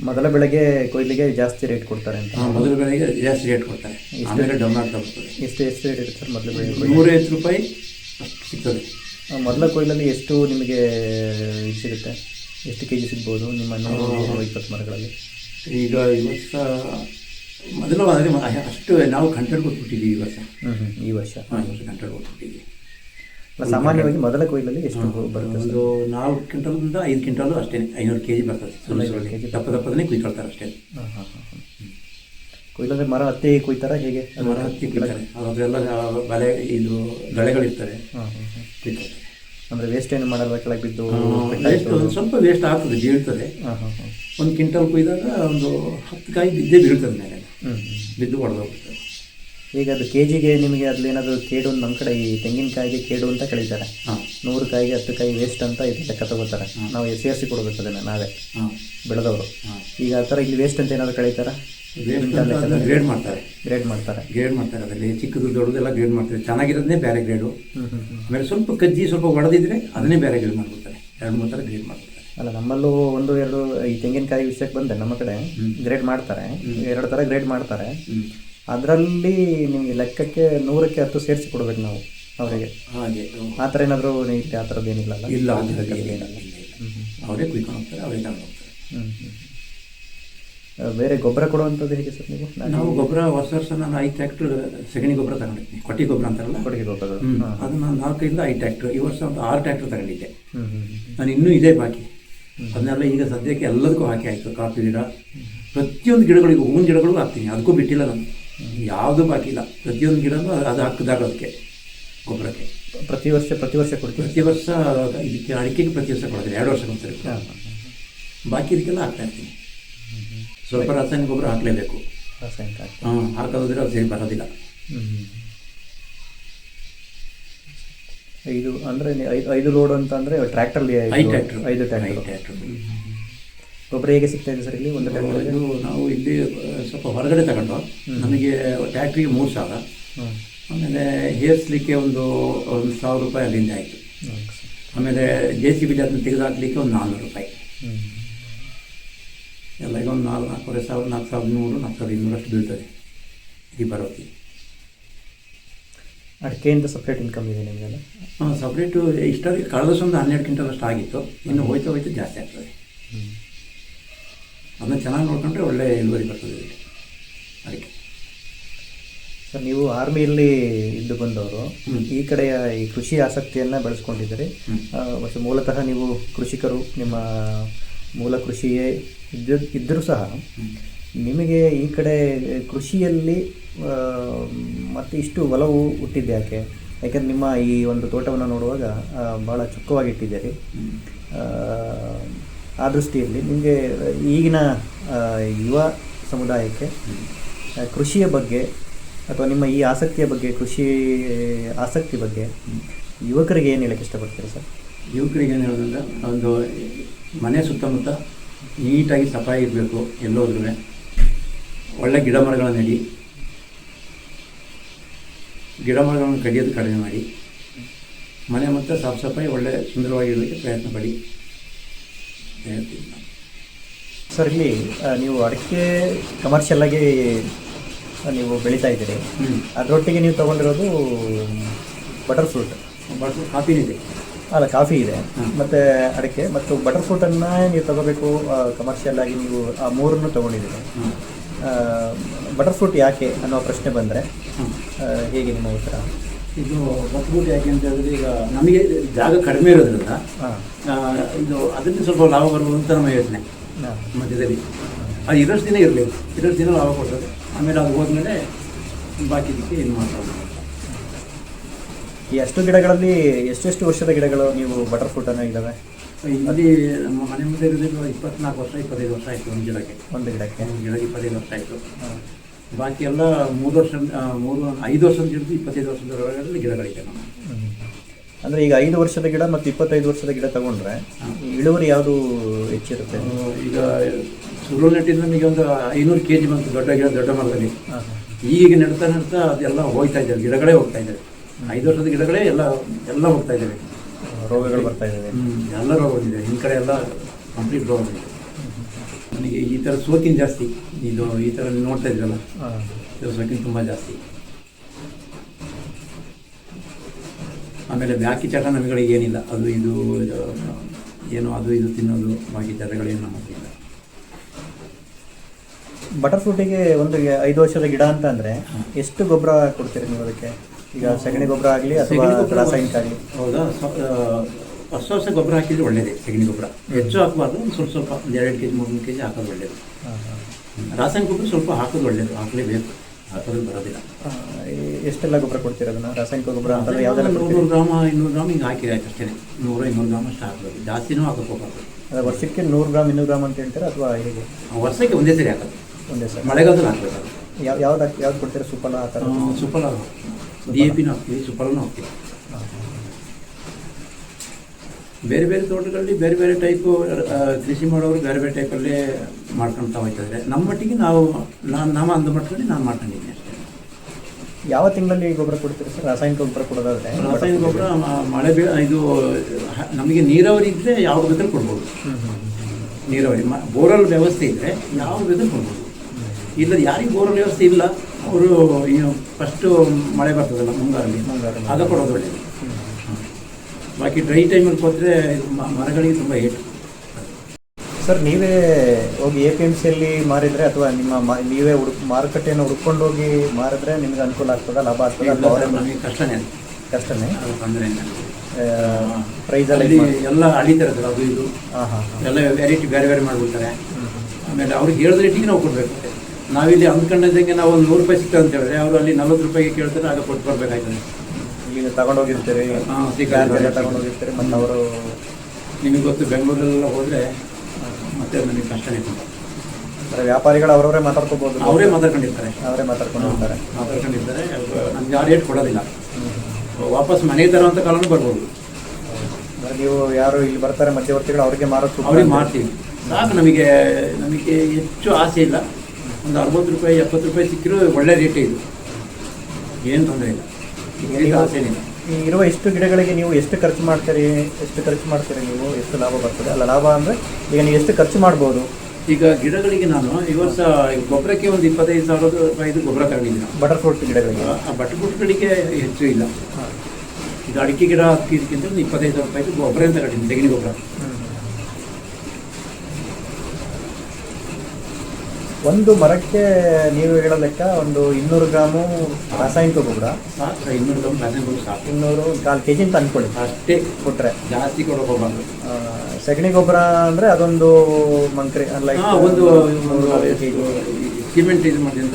ಮೊದಲ ಬೆಳಗ್ಗೆ ಕೊಯ್ಲಿಗೆ ಜಾಸ್ತಿ ರೇಟ್ ಕೊಡ್ತಾರೆ ಅಂತ. ಹಾಂ ಮೊದಲ ಬೆಳೆಗೆ ಜಾಸ್ತಿ ರೇಟ್ ಕೊಡ್ತಾರೆ. ಆಮೇಲೆ ಡೌನ್ ಆಗ್ತಾ ಹೋಗ್ತದೆ. ಎಷ್ಟು ಎಷ್ಟು ರೇಟ್ ಇರುತ್ತೆ ಸರ್ ಮೊದಲ ಬೆಳೆ ನೂರೈವತ್ತು ರೂಪಾಯಿ ಅಷ್ಟು ಸಿಗ್ತದೆ. ಆ, ಮೊದಲ ಕೊಯ್ಲಲ್ಲಿ ಎಷ್ಟು ನಿಮಗೆ ಇದು ಸಿಗುತ್ತೆ? ಎಷ್ಟು ಕೆ ಜಿ ಸಿಗ್ಬೋದು ನಿಮ್ಮ ನೂರು ನೂರ ಇಪ್ಪತ್ತು ಮರಗಳಲ್ಲಿ? ಈಗ ಈ ವರ್ಷ ಮೊದಲು ಬಾರಿ ಮ- ಅಷ್ಟು ನಾವು ಕಂಟೆಂಟ್ ಕೊಟ್ಬಿಟ್ಟಿದ್ದೀವಿ ಈ ವರ್ಷ. ಈ ವರ್ಷ. ಹಾಂ ಈ ವರ್ಷ ಕಂಟೆಂಟ್ ಕೊಟ್ಬಿಟ್ಟಿದ್ದೀವಿ. ಸಾಮಾನ್ಯವಾಗಿ ಮೊದಲ ಕೊಯ್ಲಲ್ಲಿ ಎಷ್ಟು ಬರುತ್ತೆ ಒಂದು ನಾಲ್ಕು ಕ್ವಿಂಟಲ್ದಿಂದ ಐದು ಕ್ವಿಂಟಲ್ ಅಷ್ಟೇ ಐನೂರು ಕೆ ಜಿ ಬರ್ತದೆ ಕೆ ಜಿ ದಪ್ಪ ದಪ್ಪದನ್ನೇ ಕುಯ್ಕೊಳ್ತಾರೆ ಅಷ್ಟೇ. ಹಾಂ ಹಾಂ ಹಾಂ ಕೊಯ್ಲಂದ್ರೆ ಮರ ಹತ್ತಿ ಕುಯ್ತಾರ ಹೇಗೆ? ಮರ ಹತ್ತಿ ಕುಯ್ತಾರೆ. ಅದರೆಲ್ಲ ಬಲೆ ಇದು ಗಳೆಗಳಿರ್ತವೆ ಹಾಂ ಅಂದರೆ ವೇಸ್ಟ್ ಏನು ಮಾಡಲ್ಲ ಕೆಳಗೆ ಬಿದ್ದು ವೇಸ್ಟ್ ಒಂದು ಸ್ವಲ್ಪ ವೇಸ್ಟ್ ಆಗ್ತದೆ ಬೀಳ್ತದೆ. ಹಾಂ ಹಾಂ ಹಾಂ. ಒಂದು ಕ್ವಿಂಟಲ್ ಕುಯ್ದಾಗ ಒಂದು ಹತ್ತು ಕಾಯಿ ಬಿದ್ದೇ ಬೀಳ್ತದೆ ಮೇಲೆ. ಬಿದ್ದು ಹೊಡೆದೋಗ್ತದೆ ಈಗ ಅದು ಕೆ ಜಿಗೆ ನಿಮಗೆ ಅದ್ಲೇನಾದರೂ ಕೇಡು ನಮ್ಮ ಕಡೆ ಈ ತೆಂಗಿನಕಾಯಿಗೆ ಕೇಡು ಅಂತ ಕಳೀತಾರೆ. ಹಾಂ. ನೂರು ಕಾಯಿಗೆ ಹತ್ತು ಕಾಯಿ ವೇಸ್ಟ್ ಅಂತ ಇದು ಲೆಕ್ಕ ತಗೋತಾರೆ. ನಾವು ಸೇರಿಸಿ ಕೊಡ್ಬೇಕು ಅದನ್ನು ನಾವೇ. ಹಾಂ. ಬೆಳೆದವರು. ಹಾಂ. ಈಗ ಆ ಥರ ಇಲ್ಲಿ ವೇಸ್ಟ್ ಅಂತ ಏನಾದರೂ ಕಳೀತಾರೆ? ಗ್ರೇಡ್ ಮಾಡ್ತಾರೆ. ಗ್ರೇಡ್ ಮಾಡ್ತಾರೆ. ಗ್ರೇಡ್ ಮಾಡ್ತಾರೆ ಅದರಲ್ಲಿ. ಚಿಕ್ಕದು ದೊಡ್ಡದೆಲ್ಲ ಗ್ರೇಡ್ ಮಾಡ್ತಾರೆ. ಚೆನ್ನಾಗಿರೋದನ್ನೇ ಬೇರೆ ಗ್ರೇಡು ಆಮೇಲೆ ಸ್ವಲ್ಪ ಕಜ್ಜಿ ಸ್ವಲ್ಪ ಒಡೆದಿದ್ರೆ ಅದನ್ನೇ ಬೇರೆ ಗ್ರೇಡ್ ಮಾಡ್ಬಿಡ್ತಾರೆ. ಎರಡು ಮೂರು ಥರ ಗ್ರೇಡ್ ಮಾಡ್ಬಿಡ್ತಾರೆ ಅಲ್ಲ ನಮ್ಮಲ್ಲೂ ಒಂದು ಎರಡು ಈ ತೆಂಗಿನಕಾಯಿ ವಿಷಯಕ್ಕೆ ಬಂದೆ ನಮ್ಮ ಕಡೆ. ಗ್ರೇಡ್ ಮಾಡ್ತಾರೆ. ಎರಡು ಥರ ಗ್ರೇಡ್ ಮಾಡ್ತಾರೆ. ಅದರಲ್ಲಿ ನಿಮಗೆ ಲೆಕ್ಕಕ್ಕೆ ನೂರಕ್ಕೆ ಹತ್ತು ಸೇರಿಸಿ ಕೊಡ್ಬೇಕು ನಾವು ಅವರಿಗೆ. ಹಾಗೆ. ಆ ಥರ ಏನಾದರೂ ಆ ಥರದ್ದು ಏನಿಲ್ಲ ಇಲ್ಲ ಅವರೇ ಕುಯ್ಕೊಂಡು ಹೋಗ್ತಾರೆ ಅವರೇ ತಗೊಂಡು. ಬೇರೆ ಗೊಬ್ಬರ ಕೊಡುವಂಥದ್ದು ಹೇಗೆ ಸರ್ ನೀವು? ನಾವು ಗೊಬ್ಬರ ವರ್ಷ ವರ್ಷ ನಾನು ಐದು ಟ್ಯಾಕ್ಟ್ರ್ ಸಗಣಿ ಗೊಬ್ಬರ ತಗೊಂಡಿದ್ದೀನಿ ಕೊಟ್ಟಿ ಗೊಬ್ಬರ ಅಂತಾರಲ್ಲ? ಕೊಟ್ಟಿಗೆ ಗೊಬ್ಬರ. ಅದು ನಾನು ನಾಲ್ಕರಿಂದ ಐದು ಟ್ಯಾಕ್ಟ್ರ್ ಈ ವರ್ಷ ಒಂದು ಆರು ಟ್ಯಾಕ್ಟ್ರ್ ತಗೊಂಡಿದ್ದೆ. ನಾನು ಇನ್ನೂ ಇದೆ ಬಾಕಿ. ಅದನ್ನೆಲ್ಲ ಈಗ ಸದ್ಯಕ್ಕೆ ಎಲ್ಲದಕ್ಕೂ ಹಾಕಿ ಆಯಿತು ಕಾಫಿ ಗಿಡ. ಪ್ರತಿಯೊಂದು ಗಿಡಗಳಿಗೂ ಹೂವಿನ ಗಿಡಗಳಿಗೂ ಹಾಕ್ತೀನಿ. ಅದಕ್ಕೂ ಬಿಟ್ಟಿಲ್ಲ ನಾನು. ಯಾವುದು ಬಾಕಿಲ್ಲ ಪ್ರತಿಯೊಂದು ಗಿಡನೂ ಅದು- ಹಾಕಿದಾಗ ಅದಕ್ಕೆ ಗೊಬ್ಬರಕ್ಕೆ. ಪ್ರತಿ ವರ್ಷ ಪ್ರತಿ ವರ್ಷ ಕೊಡ್ತೀವಿ ಪ್ರತಿ ವರ್ಷ ಇದಕ್ಕೆ ಅಡಿಕೆಗೆ ಪ್ರತಿ ವರ್ಷ ಕೊಡ್ತೀನಿ. ಎರಡು ವರ್ಷಕ್ಕೆ ಒಂದ್ಸರಿ ಹಾಂ ಬಾಕಿ ಇದಕ್ಕೆಲ್ಲ ಹಾಕ್ತಾ ಇರ್ತೀನಿ. ಸ್ವಲ್ಪ ರಾಸಾಯನಿಕ ಗೊಬ್ಬರ ಹಾಕಲೇಬೇಕು. ರಾಸಾಯನಿಕ ಹಾಂ ಹಾಕೋದ್ರೆ ಅದು ಸರಿ ಬರೋದಿಲ್ಲ. ಇದು ಅಂದರೆ ಐದು ಐದು ಲೋಡ್ ಅಂತ ಅಂದರೆ ಟ್ರ್ಯಾಕ್ಟರ್ಲಿ ಐದು ಐದು ಐದು ಟ್ರ್ಯಾಕ್ಟರ್ ಗೊಬ್ಬರ ಹೇಗೆ ಸಿಗ್ತಾ ಇದೆ ಸರ್ ಇಲ್ಲಿ? ಒಂದು ಇದು ನಾವು ಇಲ್ಲಿ ಸ್ವಲ್ಪ ಹೊರಗಡೆ ತಗೊಂಡು ನಮಗೆ ಟ್ಯಾಕ್ಟ್ರಿಗೆ ಮೂರು ಸಾವಿರ. ಆಮೇಲೆ ಹೇರ್ಸ್ಲಿಕ್ಕೆ ಒಂದು ಒಂದು ಸಾವಿರ ರೂಪಾಯಿ ಅಲ್ಲಿಂದ ಆಯಿತು. ಆಮೇಲೆ ಜೆ ಸಿ ಬಿಲಿ ಅದನ್ನು ತೆಗೆದುಹಾಕ್ಲಿಕ್ಕೆ ಒಂದು ನಾನ್ನೂರು ರೂಪಾಯಿ. ಎಲ್ಲ ಈಗ ಒಂದು ನಾಲ್ಕು ನಾಲ್ಕೂವರೆ ಸಾವಿರ ನಾಲ್ಕು ಸಾವಿರದ ನೂರು ನಾಲ್ಕು ಸಾವಿರದ ಇನ್ನೂರಷ್ಟು ಬೀಳ್ತದೆ. ಈ ಬರೋಕ್ಕೆ. ಅಡಿಕೆಯಿಂದ ಸಪ್ರೇಟ್ ಇನ್ಕಮ್ ಇದೆ ನಿಮಗೆಲ್ಲ ಹಾಂ ಸಪ್ರೇಟು ಇಷ್ಟ ಕಳೆದ ವರ್ಷ ಒಂದು ಹನ್ನೆರಡು ಕ್ವಿಂಟಲ್ ಅಷ್ಟು ಆಗಿತ್ತು. ಇನ್ನು ಹೋಯ್ತಾ ಹೋಯ್ತು ಜಾಸ್ತಿ ಆಗ್ತದೆ. ಅದನ್ನ ಚೆನ್ನಾಗಿ ನೋಡ್ಕೊಂಡ್ರೆ ಒಳ್ಳೆ ಇಳುವರಿ ಬರ್ತದೆ ಅಡಿಕೆ ಅದಕ್ಕೆ. ಸರ್ ನೀವು ಆರ್ಮಿಯಲ್ಲಿ ಇದ್ದು ಬಂದವರು ಈ ಕಡೆಯ ಈ ಕೃಷಿ ಆಸಕ್ತಿಯನ್ನು ಬೆಳೆಸ್ಕೊಂಡಿದ್ದೀರಿ. ಮತ್ತು ಮೂಲತಃ ನೀವು ಕೃಷಿಕರು ನಿಮ್ಮ ಮೂಲ ಕೃಷಿಯೇ ಇದ್ದ ಇದ್ದರೂ ಸಹ ನಿಮಗೆ ಈ ಕಡೆ ಕೃಷಿಯಲ್ಲಿ ಮತ್ತೆ ಇಷ್ಟು ಒಲವು ಹುಟ್ಟಿದ್ದು ಯಾಕೆ? ಯಾಕೆಂದ್ರೆ ನಿಮ್ಮ ಈ ಒಂದು ತೋಟವನ್ನು ನೋಡುವಾಗ ಭಾಳ ಚೊಕ್ಕವಾಗಿ ಇಟ್ಟಿದ್ದೀರಿ ಆ, ಆ ದೃಷ್ಟಿಯಲ್ಲಿ ನಿಮಗೆ ಈಗಿನ ಯುವ ಸಮುದಾಯಕ್ಕೆ ಕೃಷಿಯ ಬಗ್ಗೆ ಅಥವಾ ನಿಮ್ಮ ಈ ಆಸಕ್ತಿಯ ಬಗ್ಗೆ ಕೃಷಿ ಆಸಕ್ತಿ ಬಗ್ಗೆ ಯುವಕರಿಗೆ ಏನು ಹೇಳಕ್ಕೆ ಇಷ್ಟಪಡ್ತೀರಿ ಸರ್? ಯುವಕರಿಗೆ ಏನು ಹೇಳೋದಂದ್ರೆ ಒಂದು ಮನೆ ಸುತ್ತಮುತ್ತ ನೀಟಾಗಿ ಸಫಾಯಿ ಇರಬೇಕು ಎಲ್ಲೋದ್ರೂ ಒಳ್ಳೆ ಗಿಡ ಮರಗಳನ್ನು ನೆಡಿ. ಗಿಡ ಮರಗಳನ್ನು ಕಡಿಯೋದು ಕಡಿಮೆ ಮಾಡಿ. ಮನೆ ಮತ್ತು ಸಾಫ್ ಸಫಾಯಿ ಒಳ್ಳೆ ಸುಂದರವಾಗಿರೋದಕ್ಕೆ ಪ್ರಯತ್ನ ಪಡಿ. ಅಂತ ಹೇಳ್ತೀನಿ ನಾನು. ಸರ್ ಇಲ್ಲಿ ನೀವು ಅಡಿಕೆ ಕಮರ್ಷಿಯಲ್ ಆಗಿ ನೀವು ಬೆಳೀತಾ ಇದ್ದೀರಿ. ಅದರೊಟ್ಟಿಗೆ ನೀವು ತೊಗೊಂಡಿರೋದು ಬಟರ್ ಫ್ರೂಟ್. ಬಟ್ ಕಾಪಿನಿದೆ ಅಲ್ಲ ಕಾಫಿ ಇದೆ. ಮತ್ತೆ ಅಡಿಕೆ ಮತ್ತು ಬಟರ್ ಫ್ರೂಟನ್ನು ನೀವು ತಗೋಬೇಕು ಕಮರ್ಷಿಯಲ್ ಆಗಿ ನೀವು ಆ ಮೂರನ್ನು ತೊಗೊಂಡಿದ್ದೀರಿ. ಬಟರ್ ಫ್ರೂಟ್ ಯಾಕೆ ಅನ್ನೋ ಪ್ರಶ್ನೆ ಬಂದರೆ ಹೇಗೆ ನಿಮ್ಮ ಉತ್ತರ? ಇದು ಬಸ್ಬೂಟ್ ಯಾಕೆ ಅಂತ ಹೇಳಿದ್ರೆ ಈಗ ನಮಗೆ ಜಾಗ ಕಡಿಮೆ ಇರೋದ್ರಿಂದ ಇದು ಅದರಿಂದ ಸ್ವಲ್ಪ ಲಾಭ ಬರ್ಬೋದು ಅಂತ ನಮ್ಮ ಯೋಚನೆ. ಮಧ್ಯದಲ್ಲಿ. ಅದು ಇರೋಷ್ಟು ದಿನ ಇರಲಿ. ಇರೋಷ್ಟು ದಿನ ಲಾಭ ಕೊಡ್ತದೆ. ಆಮೇಲೆ ಅದು ಹೋದ್ಮೇಲೆ ಬಾಕಿದಕ್ಕೆ ಇದು ಮಾಡ್ತಾರೆ ಈ ಅಷ್ಟು ಗಿಡಗಳಲ್ಲಿ ಎಷ್ಟೆಷ್ಟು ವರ್ಷದ ಗಿಡಗಳು ನೀವು ಬಟರ್ ಫ್ರೂಟನ್ನು ಇದ್ದಾವೆ ಇಲ್ಲಿ ನಮ್ಮ ಮನೆ ಮುಂದೆ ಇರೋದು ಇಪ್ಪತ್ನಾಲ್ಕು ವರ್ಷ ಇಪ್ಪತ್ತೈದು ವರ್ಷ ಆಯಿತು ಒಂದು ಗಿಡಕ್ಕೆ. ಒಂದು ಗಿಡಕ್ಕೆ? ಒಂದು ಗಿಡಕ್ಕೆ ಇಪ್ಪತ್ತೈದು ವರ್ಷ ಆಯಿತು. ಬಾಕಿ ಎಲ್ಲ ಮೂರು ವರ್ಷ ಮೂರು ಐದು ವರ್ಷದ ಹಿಡಿದು ಇಪ್ಪತ್ತೈದು ಒಳಗಡೆ ಗಿಡಗಳಿದೆ ನಮ್ಮ ಅಂದರೆ ಈಗ ಐದು ವರ್ಷದ ಗಿಡ ಮತ್ತು ಇಪ್ಪತ್ತೈದು ವರ್ಷದ ಗಿಡ ತಗೊಂಡ್ರೆ ಇಳುವರಿ ಯಾವುದು ಹೆಚ್ಚಿರುತ್ತೆ? ಈಗ ಸುರುಳು ನೆಟ್ಟಿದ್ದು ನಮಗೆ ಒಂದು ಐನೂರು ಕೆ ಜಿ ಬಂತು ದೊಡ್ಡ ಗಿಡ ದೊಡ್ಡ ಮರದಲ್ಲಿ. ಈಗ ನೆಡ್ತಾ ನೆಡ್ತಾ ಅದೆಲ್ಲ ಹೋಗ್ತಾ ಇದ್ದಾವೆ ಗಿಡಗಳೇ ಹೋಗ್ತಾ ಇದ್ದಾವೆ ಐದು ವರ್ಷದ ಗಿಡಗಳೇ ಎಲ್ಲ ಎಲ್ಲ ಹೋಗ್ತಾ ಇದ್ದಾವೆ. ರೋಗಗಳು ಬರ್ತಾ ಇದ್ದಾವೆ. ಎಲ್ಲ ರೋಗ ಬಂದಿದೆ ಈ ಕಡೆ ಎಲ್ಲ ಕಂಪ್ಲೀಟ್ ರೋಗ ಬಂದಿದೆ ನನಗೆ ಈ ಥರ ಸೋಕಿನ ಜಾಸ್ತಿ. ಇದು ಈ ಥರ ನೋಡ್ತಾ ಇದ್ರಲ್ಲ ಸೋಕಿನ ತುಂಬ ಜಾಸ್ತಿ. ಆಮೇಲೆ ಬ್ಯಾಕಿ ಚಟ ನಮಗಳಿಗೆ ಏನಿಲ್ಲ. ಅದು ಇದು ಏನು ಅದು ಇದು ತಿನ್ನೋದು ಬಾಕಿ ಚಟಗಳೇನು ನಮಗಿಲ್ಲ ಬಟರ್ ಫ್ರೂಟಿಗೆ ಒಂದು ಐದು ವರ್ಷದ ಗಿಡ ಅಂತ ಅಂದರೆ ಎಷ್ಟು ಗೊಬ್ಬರ ಕೊಡ್ತೀರಿ ನೀವು ಅದಕ್ಕೆ? ಈಗ ಸಗಣಿ ಗೊಬ್ಬರ ಆಗಲಿ ಅಥವಾ ರಾಸಾಯನಿಕ ಆಗಲಿ. ಹೌದಾ? ಹೊಸ ಹೊಸ ಗೊಬ್ಬರ ಹಾಕಿದ್ರೆ ಒಳ್ಳೇದೇ ಸಗಣಿ ಗೊಬ್ಬರ. ಹೆಚ್ಚು ಹಾಕಬಾರ್ದು ಒಂದು ಸ್ವಲ್ಪ ಸ್ವಲ್ಪ ಒಂದು ಎರಡು ಕೆ ಜಿ ಮೂರು ಕೆ ಜಿ ಹಾಕೋದು ಒಳ್ಳೇದು. ರಾಸಾಯನಿಕ ಗೊಬ್ಬರ ಸ್ವಲ್ಪ ಹಾಕೋದು ಒಳ್ಳೇದು ಹಾಕಲೇಬೇಕು. ಹಾಕೋದು ಬರೋದಿಲ್ಲ. ಎಷ್ಟೆಲ್ಲ ಗೊಬ್ಬರ ಕೊಡ್ತೀರ ಅದನ್ನು? ರಾಸಾಯನಿಕ ಗೊಬ್ಬರ ಅಂತ ಯಾವ್ದೆಲ್ಲ ನೂರು ಗ್ರಾಮ ಇನ್ನೂರು ಗ್ರಾಮ್ ಹಿಂಗೆ ಹಾಕಿದ್ರೆ ಆಯ್ತು ಅಷ್ಟೇ ನೂರು ಇನ್ನೂರು ಗ್ರಾಮ್ ಅಷ್ಟು ಹಾಕೋದು ಜಾಸ್ತಿನೂ ಹಾಕೋಕೆ ಹೋಗ್ಬಾರ್ದು. ಅದು ವರ್ಷಕ್ಕೆ ನೂರು ಗ್ರಾಮ್ ಇನ್ನೂರು ಗ್ರಾಮ್ ಅಂತ ಹೇಳ್ತೀರಾ ಅಥವಾ ಹೇಗೆ? ವರ್ಷಕ್ಕೆ ಒಂದೇ ಸರಿ ಹಾಕೋದು. ಒಂದೇ ಸರಿ. ಮಳೆಗಾಲದಲ್ಲಿ ಹಾಕಬೇಕು ಯಾವ ಯಾವ್ದು ಯಾವ್ದು ಕೊಡ್ತೀರಾ? ಸುಫಲ ಆ ಥರ? ಸುಫಲ ಡಿ ಎ ಪಿನೂ ಹಾಕ್ತೀವಿ ಸುಫಲನೂ ಹಾಕ್ತೀವಿ. ಬೇರೆ ಬೇರೆ ತೋಟಗಳಲ್ಲಿ ಬೇರೆ ಬೇರೆ ಟೈಪು ಕೃಷಿ ಮಾಡೋರು ಬೇರೆ ಬೇರೆ ಟೈಪಲ್ಲೇ ಮಾಡ್ಕೊಳ್ತಾ ಹೋಗ್ತಿದ್ದಾರೆ ನಮ್ಮ ಮಟ್ಟಿಗೆ ನಾವು ನಾನು ನಮ್ಮ ಅಂದ ಮಟ್ಟದಲ್ಲಿ ನಾನು ಮಾಡ್ಕೊಂಡಿದ್ದೀನಿ ಅಷ್ಟೇ. ಯಾವ ತಿಂಗಳಲ್ಲಿ ಗೊಬ್ಬರ ಕೊಡ್ತೀರಿ ಸರ್? ರಾಸಾಯನಿಕ ಗೊಬ್ಬರ ಕೊಡೋದಾದ್ರೆ? ರಾಸಾಯನಿಕ ಗೊಬ್ಬರ ಮಳೆ ಬೀಳ ಇದು ನಮಗೆ ನೀರಾವರಿ ಇದ್ದರೆ ಯಾವ ಬೇಕಾದ್ರೂ ಕೊಡ್ಬೋದು. ನೀರಾವರಿ ಮ ಬೋರ್ವೆಲ್ ವ್ಯವಸ್ಥೆ ಇದ್ದರೆ ಯಾವ ಬೇಕಾದ್ರೂ ಕೊಡ್ಬೋದು. ಇಲ್ಲ ಯಾರಿಗೆ ಬೋರಲ್ ವ್ಯವಸ್ಥೆ ಇಲ್ಲ. ಅವರು ಏನು ಫಸ್ಟು ಮಳೆ ಬರ್ತದಲ್ಲ ಮುಂಗಾರಲ್ಲಿ ಅದು ಆಗ ಕೊಡೋದು ಒಳ್ಳೆಯದು ಬಾಕಿ ಡ್ರೈ ಟೈಮಲ್ಲಿ ಕೊಟ್ಟರೆ ಮರಗಳಿಗೆ ತುಂಬ ಏಟು ಸರ್ ನೀವೇ ಹೋಗಿ ಎ ಪಿ ಎಂ ಸಿಯಲ್ಲಿ ಮಾರಿದ್ರೆ ಅಥವಾ ನಿಮ್ಮ ನೀವೇ ಹುಡುಕ್ ಮಾರುಕಟ್ಟೆಯನ್ನು ಹುಡ್ಕೊಂಡು ಹೋಗಿ ಮಾರಿದ್ರೆ ನಿಮ್ಗೆ ಅನುಕೂಲ ಆಗ್ತದ ಲಾಭ ಆಗ್ತದ ನಮಗೆ ಕಷ್ಟನೇ. ಕಷ್ಟನೇ? ತೊಂದರೆ ಪ್ರೈಸ್ ಅಲ್ಲಿ ಎಲ್ಲ ಅಳಿತಾರೆ ಸರ್ ಅದು ಇದು. ಹಾಂ ಹಾಂ ಎಲ್ಲ ವೆರೈಟಿ ಬೇರೆ ಬೇರೆ ಮಾಡಿಬಿಡ್ತಾರೆ. ಆಮೇಲೆ ಅವ್ರಿಗೆ ಹೇಳಿದ ರೇಟಿಗೆ ನಾವು ಕೊಡಬೇಕು. ನಾವಿಲ್ಲಿ ಅಂದ್ಕೊಂಡಿದ್ದಂಗೆ ನಾವು ಒಂದು ನೂರು ರೂಪಾಯಿ ಸಿಗ್ತದೆ ಅಂತ ಹೇಳಿದ್ರೆ ಅವರು ಅಲ್ಲಿ ನಲ್ವತ್ತು ರೂಪಾಯಿಗೆ ಕೇಳ್ತಾರೆ ಆಗ ಕೊಟ್ಟು ಬರ್ಬೇಕಾಯ್ತದೆ. ಈಗ ತಗೊಂಡೋಗಿರ್ತೀರಿ ಹಾ, ಸಿಗ್ತದೆ. ಬೇರೆ ತಗೊಂಡೋಗಿರ್ತೀರಿ ಮತ್ತು ಅವರು ನಿಮಗೆ ಗೊತ್ತು ಬೆಂಗಳೂರಲ್ಲೆಲ್ಲ ಹೋದರೆ ಮತ್ತೆ ನಮಗೆ ಕಷ್ಟನೇ ತುಂಬ ವ್ಯಾಪಾರಿಗಳು ಅವರವರೇ ಮಾತಾಡ್ಕೋಬೋದು. ಅವರೇ ಮಾತಾಡ್ಕೊಂಡಿರ್ತಾರೆ. ಅವರೇ ಮಾತಾಡ್ಕೊಂಡು ಹೋಗ್ತಾರೆ ಮಾತಾಡ್ಕೊಂಡಿರ್ತಾರೆ. ನಮ್ಗೆ ಆ ರೇಟ್ ಕೊಡೋದಿಲ್ಲ. ವಾಪಸ್ ಮನೆಗೆ ತರೋಂಥ ಕಾಲನೂ ಬರ್ಬೋದು. ಅಂದ್ರೆ ನೀವು ಯಾರು ಇಲ್ಲಿ ಬರ್ತಾರೆ ಮಧ್ಯವರ್ತಿಗಳು ಅವ್ರಿಗೆ ಮಾರೋದು ಅವ್ರಿಗೆ ಮಾಡ್ತೀವಿ ಸಾಕು ನಮಗೆ ನಮಗೆ ಹೆಚ್ಚು ಆಸೆ ಇಲ್ಲ. ಒಂದು ಅರವತ್ತು ರೂಪಾಯಿ ಎಪ್ಪತ್ತು ರೂಪಾಯಿ ಸಿಕ್ಕಿರೋ ಒಳ್ಳೆ ರೇಟ್ ಇದು. ಏನು ತೊಂದರೆ ಇಲ್ಲ. ಏನಿಲ್ಲ ಇರುವ ಎಷ್ಟು ಗಿಡಗಳಿಗೆ ನೀವು ಎಷ್ಟು ಖರ್ಚು ಮಾಡ್ತೀರಿ ಎಷ್ಟು ಖರ್ಚು ಮಾಡ್ತೀರಿ ನೀವು ಎಷ್ಟು ಲಾಭ ಬರ್ತದೆ? ಅಲ್ಲ ಲಾಭ ಅಂದರೆ ಈಗ ನೀವು ಎಷ್ಟು ಖರ್ಚು ಮಾಡ್ಬೋದು? ಈಗ ಗಿಡಗಳಿಗೆ ನಾನು ಈ ವರ್ಷ ಗೊಬ್ಬರಕ್ಕೆ ಒಂದು ಇಪ್ಪತ್ತೈದು ಸಾವಿರ ರೂಪಾಯಿದು ಗೊಬ್ಬರ ತಗೊಂಡಿದ್ದೀನಿ. ಬಟರ್ ಫ್ರೂಟ್ ಗಿಡಗಳಿಗೆ? ಆ ಬಟ್ಟಗುಟ್ಟಗಳಿಗೆ ಹೆಚ್ಚು ಇಲ್ಲ. ಇದು ಅಡಿಕೆ ಗಿಡ ಇದಕ್ಕಿಂತ ಒಂದು ಇಪ್ಪತ್ತೈದು ಸಾವಿರ ರೂಪಾಯಿದು ಗೊಬ್ಬರ ಅಂತ ತಗೊಂಡಿದ್ದೀನಿ ತೆಗಿನ ಗೊಬ್ಬರ. ಒಂದು ಮರಕ್ಕೆ ನೀವು ಹೇಳೋ ಲೆಕ್ಕ ಒಂದು ಇನ್ನೂರು ಗ್ರಾಮು ರಾಸಾಯನಿಕ ಗೊಬ್ಬರ. ಸಾಕು ಇನ್ನೂರು ಗ್ರಾಮ್ ರಾಸಾಯನಿಕ ಗೊಬ್ಬರ ಸಾಕು. ಇನ್ನೂರು ಕಾಲು ಕೆ ಜಿ ಅಂತ ಅಂದ್ಕೊಳ್ಳಿ ಅಷ್ಟೇ ಕೊಟ್ಟರೆ ಜಾಸ್ತಿ ಕೊಡೋಕೆ ಸಗಣಿ ಗೊಬ್ಬರ ಅಂದರೆ ಅದೊಂದು ಮಂಕ್ರಿ ಲೈಕ್ ಒಂದು ಸಿಮೆಂಟ್ ಇದು ಮಾಡಿ ಅಂತ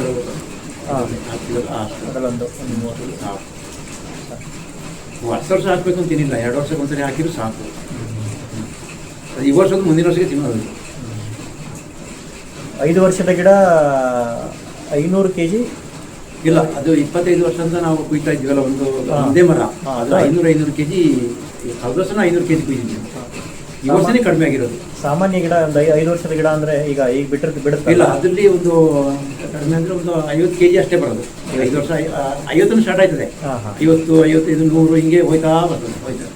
ಅದರಲ್ಲೊಂದು ವರ್ಷ ವರ್ಷ ಹಾಕ್ಬೇಕು ಅಂತೀನಿಲ್ಲ ಎರಡು ವರ್ಷಕ್ಕೆ ಒಂದ್ಸರಿ ಹಾಕಿದ್ರು ಸಾಕು. ಈ ವರ್ಷದ ಮುಂದಿನ ವರ್ಷಕ್ಕೆ ತಿನ್ನೋದು. ಐದು ವರ್ಷದ ಗಿಡ ಐನೂರು ಕೆ ಜಿ ಇಲ್ಲ ಅದು ಇಪ್ಪತ್ತೈದು ವರ್ಷ ಅಂತ ನಾವು ಕುಯ್ತಾ ಇದ್ವಲ್ಲ ಒಂದು. ಒಂದೇ ಮರ. ಅದು ಐನೂರು ಐನೂರು ಕೆ ಜಿ ಕಳೆದ ವರ್ಷನೂ ಐನೂರು ಕೆ ಜಿ ಈ ವರ್ಷನೇ ಕಡಿಮೆ ಆಗಿರೋದು. ಸಾಮಾನ್ಯ ಗಿಡ ಒಂದು ಐದು ವರ್ಷದ ಗಿಡ ಅಂದ್ರೆ ಈಗ ಈಗ ಬಿಟ್ಟರೆ ಬಿಡುತ್ತೆ? ಇಲ್ಲ ಅದರಲ್ಲಿ ಒಂದು ಕಡಿಮೆ ಅಂದ್ರೆ ಒಂದು ಐವತ್ತು ಕೆ ಜಿ ಅಷ್ಟೇ ಬರೋದು. ಐದು ವರ್ಷ ಐವತ್ತನ್ನು ಸ್ಟಾರ್ಟ್ ಆಯ್ತದೆ. ಐವತ್ತು ಐವತ್ತೈದು ನೂರು ಹಿಂಗೆ ಹೋಯ್ತಾ ಬರ್ತದೆ ಹೋಯ್ತಾ.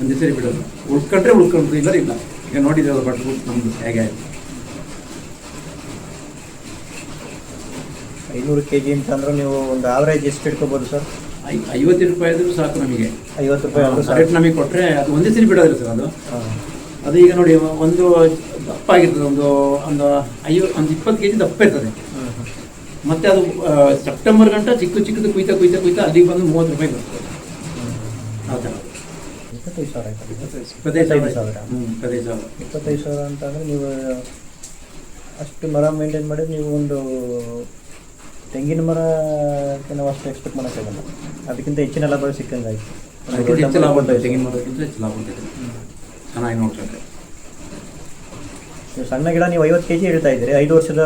ಒಂದೇ ಸರಿ ಬಿಡೋದು. ಉಳ್ಕೊಂಡ್ರೆ ಉಳ್ಕೊಂಡ್ರೆ ಇಲ್ಲ ಇಲ್ಲ. ಈಗ ನೋಡಿದ್ರಲ್ಲ ಬಟ್ರು ನಮ್ಮದು ಹೇಗೆ ಆಯ್ತು? ಐನೂರು ಕೆ ಜಿ ಅಂತ ಅಂದ್ರೆ ನೀವು ಒಂದು ಆವರೇಜ್ ಎಷ್ಟು ಇಟ್ಕೋಬೋದು ಸರ್? ಐ ಐವತ್ತು ರೂಪಾಯಿ ಆದರೂ ಸಾಕು ನಮಗೆ. ಐವತ್ತು ರೂಪಾಯಿ ಆದ್ರೂ ರೇಟ್ ನಮಗೆ ಕೊಟ್ಟರೆ ಅದು ಒಂದೇ ಸರಿ ಬಿಡೋದಿಲ್ಲ ಸರ್ ಅದು. ಹಾ. ಅದು ಈಗ ನೋಡಿ ಒಂದು ದಪ್ಪ ಆಗಿರ್ತದೆ ಒಂದು ಒಂದು ಐವ ಒಂದು ಇಪ್ಪತ್ತು ಕೆ ಜಿ ದಪ್ಪ ಇರ್ತದೆ. ಹ್ಮ್, ಹ್ಮ್. ಮತ್ತೆ ಅದು ಆ, ಸೆಪ್ಟೆಂಬರ್ ಗಂಟ ಚಿಕ್ಕ ಚಿಕ್ಕದು ಕುಯ್ತಾ ಕುಯ್ತಾ ಕುಯ್ತಾ ಅಲ್ಲಿಗೆ ಬಂದು ಮೂವತ್ತು ರೂಪಾಯಿ ಬರ್ತದೆ ಇಪ್ಪತ್ತೈದು ಸಾವಿರ ಆಯ್ತು ಇಪ್ಪತ್ತೈದು ಸಾವಿರ. ಸಾವಿರ. ಇಪ್ಪತ್ತೈದು ಸಾವಿರ. ಇಪ್ಪತ್ತೈದು ನೀವು ಅಷ್ಟು ಮರ ಮೇಂಟೈನ್ ಮಾಡಿದ್ರೆ ನೀವು ಒಂದು ತೆಂಗಿನ ಮರ ನಾವು ಅಷ್ಟು ಎಕ್ಸ್ಪೆಕ್ಟ್ ಮಾಡೋಕ್ಕಾಗಲ್ಲ ಅದಕ್ಕಿಂತ ಹೆಚ್ಚಿನ ಲಾಭ ಸಿಕ್ಕಂಗೆ ಆಯ್ತು. ಅದಕ್ಕಿಂತ ಹೆಚ್ಚು ಲಾಭ ಮರ ಉಂಟು ತೆಂಗಿನ ಮರಕ್ಕಿಂತ ಹೆಚ್ಚು ಲಾಭ ಉಂಟು ಚೆನ್ನಾಗಿ ನೀವು ಸಣ್ಣ ಗಿಡ ನೀವು ಐವತ್ತು ಕೆಜಿ ಇಡ್ತಾ ಇದ್ದೀರಿ. ಐದು ವರ್ಷದ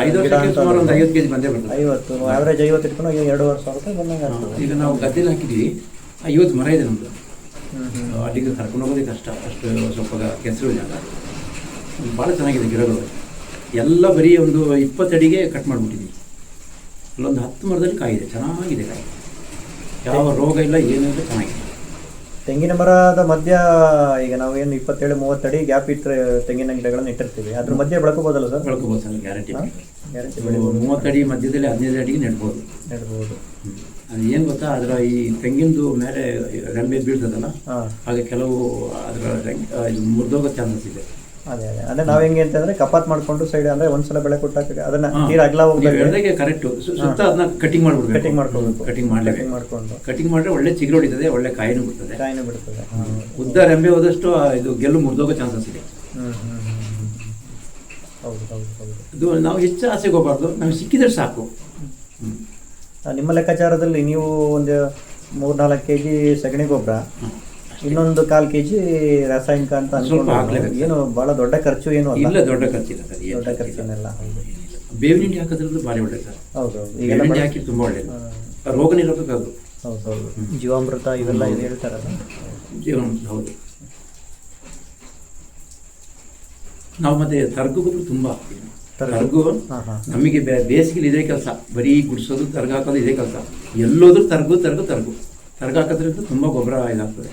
ಐದು ಗಿಡ ವರ್ಷಕ್ಕೆ ಅಂತ ಸುಮಾರು ಒಂದು ಅಂದ್ರೆ ಐವತ್ತು ಕೆಜಿ ಬಂದೇ ಬರ್ತದೆ. ಐವತ್ತು. ಆವರೇಜ್ ಐವತ್ತು ಇಟ್ಕೊಂಡು ಎರಡೂವರೆ ಸಾವಿರ ರೂಪಾಯಿ ಬಂದಂಗೆ ಈಗ ನಾವು ಗದ್ದೆಲಿ ಹಾಕಿದ್ದೀವಿ. ಐವತ್ತು ಮರ ಇದೆ ನಮ್ಮದು ಹ್ಮ್. ಅಲ್ಲಿಗೆ ಕರ್ಕೊಂಡು ಹೋಗೋದೇ ಕಷ್ಟ. ಅಷ್ಟು ಸ್ವಲ್ಪ ಕೆಸರು ಜಾಗ. ಭಾಳ ಚೆನ್ನಾಗಿದೆ ಗಿಡಗಳು. ಎಲ್ಲ ಬರೀ ಒಂದು ಇಪ್ಪತ್ತಡಿಗೆ ಕಟ್ ಮಾಡಿಬಿಟ್ಟಿದ್ದೀವಿ ಅಲ್ಲೊಂದು ಹತ್ತು ಮರದಲ್ಲಿ ಕಾಯಿದೆ. ಚೆನ್ನಾಗಿದೆ ಕಾಯಿ. ಯಾವ ರೋಗ ಇಲ್ಲ ಏನೂ ಇಲ್ಲ ಚೆನ್ನಾಗಿದೆ. ತೆಂಗಿನ ಮರದ ಮಧ್ಯ ಈಗ ನಾವು ಏನು ಇಪ್ಪತ್ತೇಳು ಮೂವತ್ತಡಿ ಗ್ಯಾಪ್ ಇಟ್ಟರೆ ತೆಂಗಿನ ಗಿಡಗಳನ್ನು ಇಟ್ಟಿರ್ತೀವಿ. ಅದ್ರ ಮಧ್ಯೆ ಬೆಳ್ಕೋಬೋದಲ್ಲ ಸರ್? ಬೆಳ್ಕೋಬೋದು ಸರ್ ಗ್ಯಾರಂಟಿ? ಗ್ಯಾರಂಟಿ ಮೂವತ್ತಡಿ ಮಧ್ಯದಲ್ಲಿ ಹದಿನೈದು ಅಡಿಗೆ ನೆಡ್ಬೋದು. ನೆಡ್ಬೋದು. ಅದು ಏನು ಗೊತ್ತಾ ಅದರ ಈ ತೆಂಗಿನದು ಮೇಲೆ ರೆಂಬೆ ಬೀಳ್ತದಲ್ಲ ಹಾಗೆ ಕೆಲವು ಅದರ ಇದು ಮುರಿದೋಗೋ ಚಾನ್ಸಸ್ ಇದೆ. ಅದೇ ಅದೇ. ಅದೇ ನಾವ್ ಹೆಂಗೆ ಅಂತಂದ್ರೆ ಕಪಾತ್ ಮಾಡ್ಕೊಂಡು ಸೈಡ್ ಅಂದ್ರೆ ಒಂದ್ಸಲ ಬೆಳೆ ಕೊಟ್ಟಾಕ ಅದನ್ನ ನೀರ್ ಅಗ್ಲ ಹೋಗ್ಬೇಕು ಕರೆಕ್ಟ್ ಸುತ್ತ ಅದನ್ನ ಕಟಿಂಗ್ ಮಾಡ್ಬಿಡ್ಬೇಕು. ಕಟಿಂಗ್ ಮಾಡ್ಕೋಬೇಕು. ಕಟಿಂಗ್ ಮಾಡ್ಲೇಬೇಕು. ಕಟಿಂಗ್ ಮಾಡ್ಕೊಂಡು. ಕಟಿಂಗ್ ಮಾಡಿದ್ರೆ ಒಳ್ಳೆ ಚಿಗುರು ಹೊಡಿತದೆ ಒಳ್ಳೆ ಕಾಯಿನೂ ಬಿಡ್ತದೆ. ಕಾಯಿನೂ ಬಿಡ್ತದೆ. ಉದ್ದ ರೆಂಬೆ ಹೋದಷ್ಟು ಇದು ಗೆಲ್ಲು ಮುರಿದೋಗೋ ಚಾನ್ಸಸ್ ಇದೆ. ಇದು ನಾವು ಹೆಚ್ಚು ಆಸೆಗೆ ಹೋಗ್ಬಾರ್ದು. ನಮ್ಗೆ ಸಿಕ್ಕಿದ್ರೆ ಸಾಕು. ನಿಮ್ಮ ಲೆಕ್ಕಾಚಾರದಲ್ಲಿ ನೀವು ಒಂದು ಮೂರ್ನಾಲ್ಕು ಕೆ ಜಿ ಸಗಣಿ ಗೊಬ್ಬರ. ಇನ್ನೊಂದು ಕಾಲು ಕೆ ಜಿ ರಾಸಾಯನಿಕ ಅಂತ ಅನ್ಕೊಂಡು ಏನು ಬಹಳ ದೊಡ್ಡ ಖರ್ಚು ಏನು ಇಲ್ಲ ದೊಡ್ಡ ಖರ್ಚಿಲ್ಲ ಸರ್ ದೊಡ್ಡ ಖರ್ಚೇನಿಲ್ಲ. ಬೇವಿನ ಹಿಂಡಿ ಹಾಕೋದ್ರದ್ದು ಭಾರಿ ಒಳ್ಳೆ ಸರ್. ಹೌದು ಹೌದು ಬೇವಿನ ಈಗೆಲ್ಲ ಹಿಂಡಿ ಹಾಕಿ ತುಂಬ ಒಳ್ಳೆ ರೋಗ ನಿರೋಧಕ ಅದು ಹೌದು ಹೌದು ಜೀವಾಮೃತ ಇವೆಲ್ಲ ಇದು ಹೇಳ್ತಾರಲ್ಲ? ಜೀವನ ಹೌದು. ನಾವು ಮತ್ತೆ ತರ್ಗು ಗೊಬ್ಬರ ತುಂಬ ಹಾಕ್ತೀವಿ. ತರ್ಗು? ನಮಗೆ ಬೇಸಿಗೆಲಿ ಇದೇ ಕೆಲಸ. ಬರೀ ಗುಡಿಸೋದು ತರ್ಗ ಹಾಕೋದು ಇದೇ ಕೆಲಸ. ಎಲ್ಲೋದ್ರೂ ತರಗು ತರಗು ತರಗು. ತರ್ಗ ಹಾಕೋದ್ರಿಂದ ತುಂಬ ಗೊಬ್ಬರ ಇದಾಗ್ತದೆ.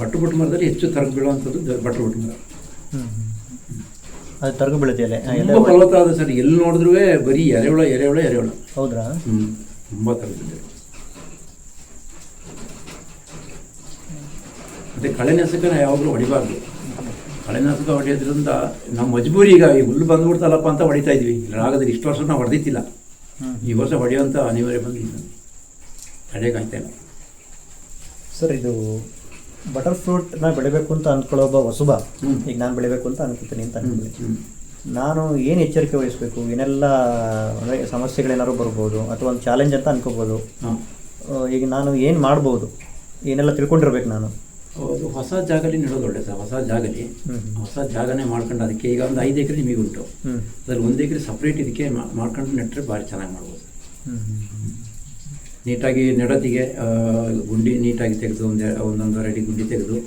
ಬಟ್ಟು ಬಟ್ಟು ಮರದಲ್ಲಿ ಹೆಚ್ಚು ತರಗು ಬೀಳುವಂಥದ್ದು ಬಟ್ಟು ಬಟ್ಟು ಮರ. ಅದು ತರಗು ಬೆಳಿತಿಯಲ್ಲ ತುಂಬ ಫಲವತ್ತಾದ ಸರ್ ಎಲ್ಲಿ ನೋಡಿದ್ರೂ ಬರೀ ಎರೆಹುಳ ಎರೆಹುಳ ಎರೆಹುಳ ಹೌದ್ರಾ? ಹ್ಞೂ ತುಂಬ ತರಗು ಮತ್ತೆ ಕಳೆನಾಶಕನ ಯಾವಾಗಲೂ ಹೊಡಿಬಾರ್ದು. ಕಳೆನಾಶಕ ಹೊಡೆಯೋದ್ರಿಂದ ನಮ್ಮ ಮಜಬೂರಿ ಈಗ ಈ ಹುಲ್ಲು ಬಂದ್ಬಿಡ್ತಲ್ಲಪ್ಪ ಅಂತ ಹೊಡಿತಾ ಇದ್ವಿ. ಇಲ್ಲ ಆಗದ್ರೆ ಇಷ್ಟು ವರ್ಷ ನಾವು ಹೊಡೆದಿತ್ತಿಲ್ಲ. ಈ ವರ್ಷ ಹೊಡೆಯುವಂಥ ಅನಿವಾರ್ಯ ಬಂದಿಲ್ಲ. ತಡೆಗಾಯ್ತಾ ಇಲ್ಲ. ಸರ್ ಇದು ಬಟರ್ ನಾ ಬೆಳಿಬೇಕು ಅಂತ ಅಂದ್ಕೊಳ್ಳೋ ಒಬ್ಬ ಹೊಸಬ. ಈಗ ನಾನು ಬೆಳಿಬೇಕು ಅಂತ ಅನ್ಕೊತೀನಿ ಅಂತ ಅನ್ಕೊಂಡು ನಾನು ಏನು ಎಚ್ಚರಿಕೆ ವಹಿಸಬೇಕು? ಏನೆಲ್ಲ ಅಂದರೆ ಸಮಸ್ಯೆಗಳೇನಾದ್ರು ಬರ್ಬೋದು ಅಥವಾ ಒಂದು ಚಾಲೆಂಜ್ ಅಂತ ಅನ್ಕೋಬೋದು? ಈಗ ನಾನು ಏನು ಮಾಡ್ಬೋದು? ಏನೆಲ್ಲ ತಿಳ್ಕೊಂಡಿರ್ಬೇಕು ನಾನು? ಹೌದು ಹೊಸ ಜಾಗಲಿ ನೆಡೋದು ಒಳ್ಳೆ ಸರ್ ಹೊಸ ಜಾಗಲಿ. ಹೊಸ ಜಾಗನೇ ಮಾಡ್ಕೊಂಡು ಅದಕ್ಕೆ ಈಗ ಒಂದು ಐದು ಎಕರೆ ನಿಮಗೆ ಉಂಟು. ಅದ್ರಲ್ಲಿ ಒಂದು ಎಕರೆ ಸಪ್ರೇಟ್ ಇದಕ್ಕೆ ಮಾಡ್ಕೊಂಡು ನೆಟ್ಟರೆ ಭಾರಿ ಚೆನ್ನಾಗಿ ಮಾಡ್ಬೋದು ನೀಟಾಗಿ ನೆಡೋದಿಗೆ ಗುಂಡಿ ನೀಟಾಗಿ ತೆಗೆದು ಒಂದು ಒಂದೊಂದು ಅಡಿ ಗುಂಡಿ ತೆಗೆದು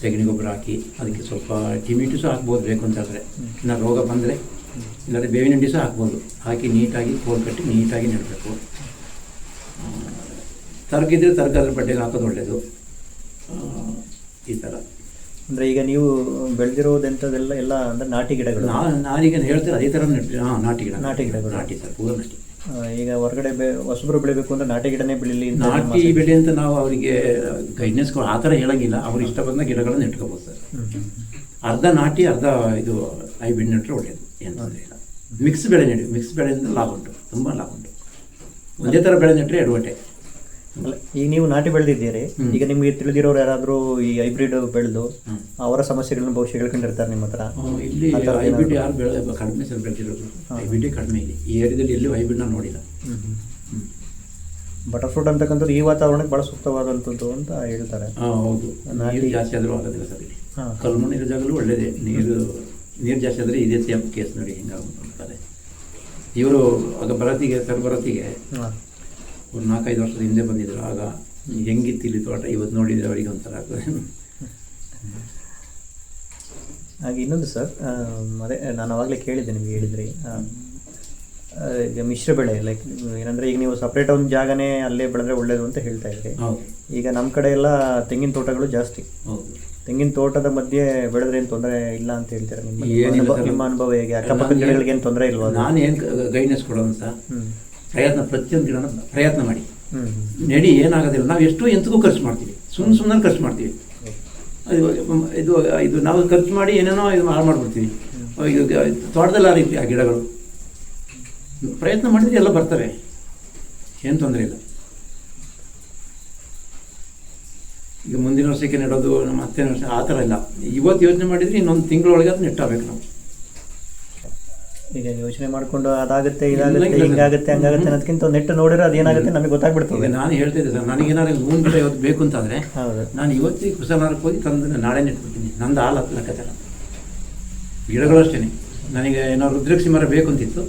ಸಗಣಿ ಗೊಬ್ಬರ ಹಾಕಿ ಅದಕ್ಕೆ ಸ್ವಲ್ಪ ಟಿಮಿಟು ಹಾಕ್ಬೋದು ಬೇಕು ಅಂತ ಹೇಳಿದ್ರೆ ಇನ್ನು ರೋಗ ಬಂದರೆ ಇಲ್ಲಾಂದರೆ ಬೇವಿನ ಹಿಂಡಿ ಸಹ ಹಾಕ್ಬೋದು. ಹಾಕಿ ನೀಟಾಗಿ ಕೋಲ್ ಕಟ್ಟಿ ನೀಟಾಗಿ ನೆಡಬೇಕು. ತರ್ಗಿದ್ರೆ ತರ್ಕ ಅದ್ರ ಬಡ್ಡೆಗೆ ಹಾಕೋದು ಒಳ್ಳೆಯದು ಈ ಥರ ಅಂದರೆ ಈಗ ನೀವು ಬೆಳೆದಿರೋದೆಂಥದ್ದೆಲ್ಲ ಎಲ್ಲ ಅಂದರೆ ನಾಟಿ ಗಿಡಗಳು? ನಾ ನಾನೀಗ ಹೇಳ್ತಾರೆ ಅದೇ ಥರ ಹಾಂ ನಾಟಿ ಗಿಡ. ನಾಟಿ ಗಿಡಗಳು. ನಾಟಿ ಸರ್ ಪೂರ ನಾಟಿ ಈಗ ಹೊರಗಡೆ ಬೆ ಹೊಸಬ್ರು ಬೆಳಿಬೇಕು ಅಂದ್ರೆ ನಾಟಿ ಗಿಡನೇ ಬೆಳಿಲಿ ನಾಟಿ. ಬೆಳೆ ಅಂತ ನಾವು ಅವರಿಗೆ ಗೈಡ್ನೆಸ್ ಆ ಥರ ಹೇಳಂಗಿಲ್ಲ. ಅವ್ರು ಇಷ್ಟ ಬಂದ ಗಿಡಗಳನ್ನ ನೆಟ್ಕೋಬೋದು ಸರ್. ಅರ್ಧ ನಾಟಿ ಅರ್ಧ ಇದು ಹೈಬ್ರಿಡ್ ನೆಟ್ಟರೆ ಒಳ್ಳೆಯದು ಏನು ತೊಂದರೆ ಇಲ್ಲ. ಮಿಕ್ಸ್ ಬೆಳೆ ನೆಡಿ ಮಿಕ್ಸ್ ಬೆಳೆಯಿಂದ ಲಾಭ ಉಂಟು. ತುಂಬ ಲಾಭ ಉಂಟು. ಒಂದೇ ಥರ ಬೆಳೆ ನೆಟ್ಟರೆ ಎಡವಟ್ಟೆ ಅಲ್ಲ ಈಗ ನೀವು ನಾಟಿ ಬೆಳೆದಿದ್ದೀರಿ ಈಗ ನಿಮಗೆ ತಿಳಿದಿರೋರು ಯಾರಾದರೂ ಈ ಹೈಬ್ರಿಡ್ ಬೆಳೆದು ಅವರ ಸಮಸ್ಯೆಗಳನ್ನ ಬಹುಶಃ ಹೇಳ್ಕೊಂಡಿರ್ತಾರೆ ನಿಮ್ಮ ಹತ್ರ. ಇಲ್ಲಿ ಹೈಬ್ರಿಡ್ ಯಾರು ಬೆಳೆ ಕಡಿಮೆ ಸರ್ ಬೆಳೆದಿರೋದು. ಹೈಬ್ರಿಡ್ ಕಡಿಮೆ ಇದೆ ಈ ಏರಿಯಾದಲ್ಲಿ ಎಲ್ಲೂ ಹೈಬ್ರಿಡ್ ನಾನು ನೋಡಿಲ್ಲ. ಬಟರ್ ಫ್ರೂಟ್ ಅಂತಕ್ಕಂಥದ್ದು ಈ ವಾತಾವರಣಕ್ಕೆ ಬಹಳ ಸೂಕ್ತವಾದಂಥದ್ದು ಅಂತ ಹೇಳ್ತಾರೆ. ಹೌದು. ನಾಟಿ- ನೀರು ಜಾಸ್ತಿ ಆದರೂ ಆಗೋದಿಲ್ಲ ಸರ್ ಇಲ್ಲಿ. ಮಣ್ಣಿರೋ ಜಾಗಲ್ಲೂ ಒಳ್ಳೇದೇ. ನೀರು ನೀರು ಜಾಸ್ತಿ ಆದರೆ ಇದೇ ಸೇಮ್ ಕೇಸ್ ನೋಡಿ ಹಿಂಗಾಗುತ್ತೆ ಇವರು ಆಗ ಬರತಿಗೆ ಸರ್ ಬರತ್ತಿಗೆ ಒಂದು ನಾಲ್ಕೈದು ವರ್ಷದ ಹಿಂದೆ ಬಂದಿದ್ರು. ಆಗ ಹೆಂಗಿತ್ತು ಇಲ್ಲಿ ತೋಟ ಇವತ್ತು ನೋಡಿದರೆ ಅವರಿಗೆ ಒಂಥರ ಆಗ್ತದೆ. ಹಾಗೆ ಇನ್ನೊಂದು ಸರ್ ಅದೇ ನಾನು ಆವಾಗಲೇ ಕೇಳಿದ್ದೆ ನಿಮಗೆ ಹೇಳಿದ್ರಿ. ಈಗ ಮಿಶ್ರ ಬೆಳೆ ಲೈಕ್ ಏನಂದರೆ ಈಗ ನೀವು ಸಪ್ರೇಟ್ ಒಂದು ಜಾಗನೇ ಅಲ್ಲೇ ಬೆಳೆದ್ರೆ ಒಳ್ಳೇದು ಅಂತ ಹೇಳ್ತಾ ಇದ್ರಿ. ಈಗ ನಮ್ಮ ಕಡೆ ಎಲ್ಲ ತೆಂಗಿನ ತೋಟಗಳು ಜಾಸ್ತಿ. ತೆಂಗಿನ ತೋಟದ ಮಧ್ಯೆ ಬೆಳೆದ್ರೆ ಏನು ತೊಂದರೆ ಇಲ್ಲ ಅಂತ ಹೇಳ್ತಾರೆ ನಿಮ್ಮ ಅನುಭವ- ಸರ್. ಹೇಗೆ? ಅಕ್ಕಪಕ್ಕದ ಗಿಡಗಳಿಗೆ ಏನು ತೊಂದರೆ ಇಲ್ವಾ ನಾನು ಏನು ಗೈಡ್ನೆಸ್ ಕೊಡೋದು ಹ್ಮ್. ಪ್ರಯತ್ನ ಪ್ರತಿಯೊಂದು ಗಿಡನ ಪ್ರಯತ್ನ ಮಾಡಿ. ನಡಿ ಏನಾಗೋದಿಲ್ಲ. ನಾವು ಎಷ್ಟು ಎಂತಕ್ಕೂ ಖರ್ಚು ಮಾಡ್ತೀವಿ. ಸುಮ್ಮನೆ ಸುಮ್ಮನೆ ಖರ್ಚು ಮಾಡ್ತೀವಿ. ಇದು ಇದು ಇದು ನಾವು ಖರ್ಚು ಮಾಡಿ ಏನೇನೋ ಇದು ಹಾಳು ಮಾಡಿಬಿಡ್ತೀವಿ. ಇದು ತೋಟದಲ್ಲಿ ಆ ರೀತಿ ಆ ಗಿಡಗಳು. ಪ್ರಯತ್ನ ಮಾಡಿದ್ರೆ ಎಲ್ಲ ಬರ್ತವೆ ಏನು ತೊಂದರೆ ಇಲ್ಲ. ಈಗ ಮುಂದಿನ ವರ್ಷಕ್ಕೆ ನೆಡೋದು ಮತ್ತೆ ವರ್ಷ ಆ ಥರ ಇಲ್ಲ. ಇವತ್ತು ಯೋಚನೆ ಮಾಡಿದ್ರೆ ಇನ್ನೊಂದು ತಿಂಗಳೊಳಗೆ ಅದು ನೆಟ್ಟಾಗಬೇಕು ನಾವು. ಈಗ ಯೋಚನೆ ಮಾಡ್ಕೊಂಡು ಅದಾಗುತ್ತೆ ಇದಾಗುತ್ತೆ. ಹಿಂಗಾಗುತ್ತೆ ಹಂಗಾಗುತ್ತೆ ಅನ್ನೋದಕ್ಕಿಂತ ಒಂದು ನೆಟ್ಟು ನೋಡಿದ್ರೆ ಅದೇನಾಗುತ್ತೆ ನಮಗೆ ಗೊತ್ತಾಗ್ಬಿಡ್ತದೆ. ನಾನು ಹೇಳ್ತಿದ್ದೆ ಸರ್ ನನಗೇನಾದ್ರು ಹೂವಿನ ಗಿಡ ಇವತ್ತು ಬೇಕು ಅಂತಂದ್ರೆ ಹೌದು. ನಾನು ಇವತ್ತಿಗೆ ಕುಸನಾರಕ್ಕೆ ಹೋಗಿ ತಂದು ನಾಳೆ ನೆಟ್ಬಿಡ್ತೀನಿ. ನಂದು ಹಾಲು ಲೆಕ್ಕಾಚಾರ ಗಿಡಗಳು ಅಷ್ಟೇ ನನಗೆ ಏನೋ ರುದ್ರಕ್ಷಿ ಮರ ಬೇಕು ಅಂತಿತ್ತು.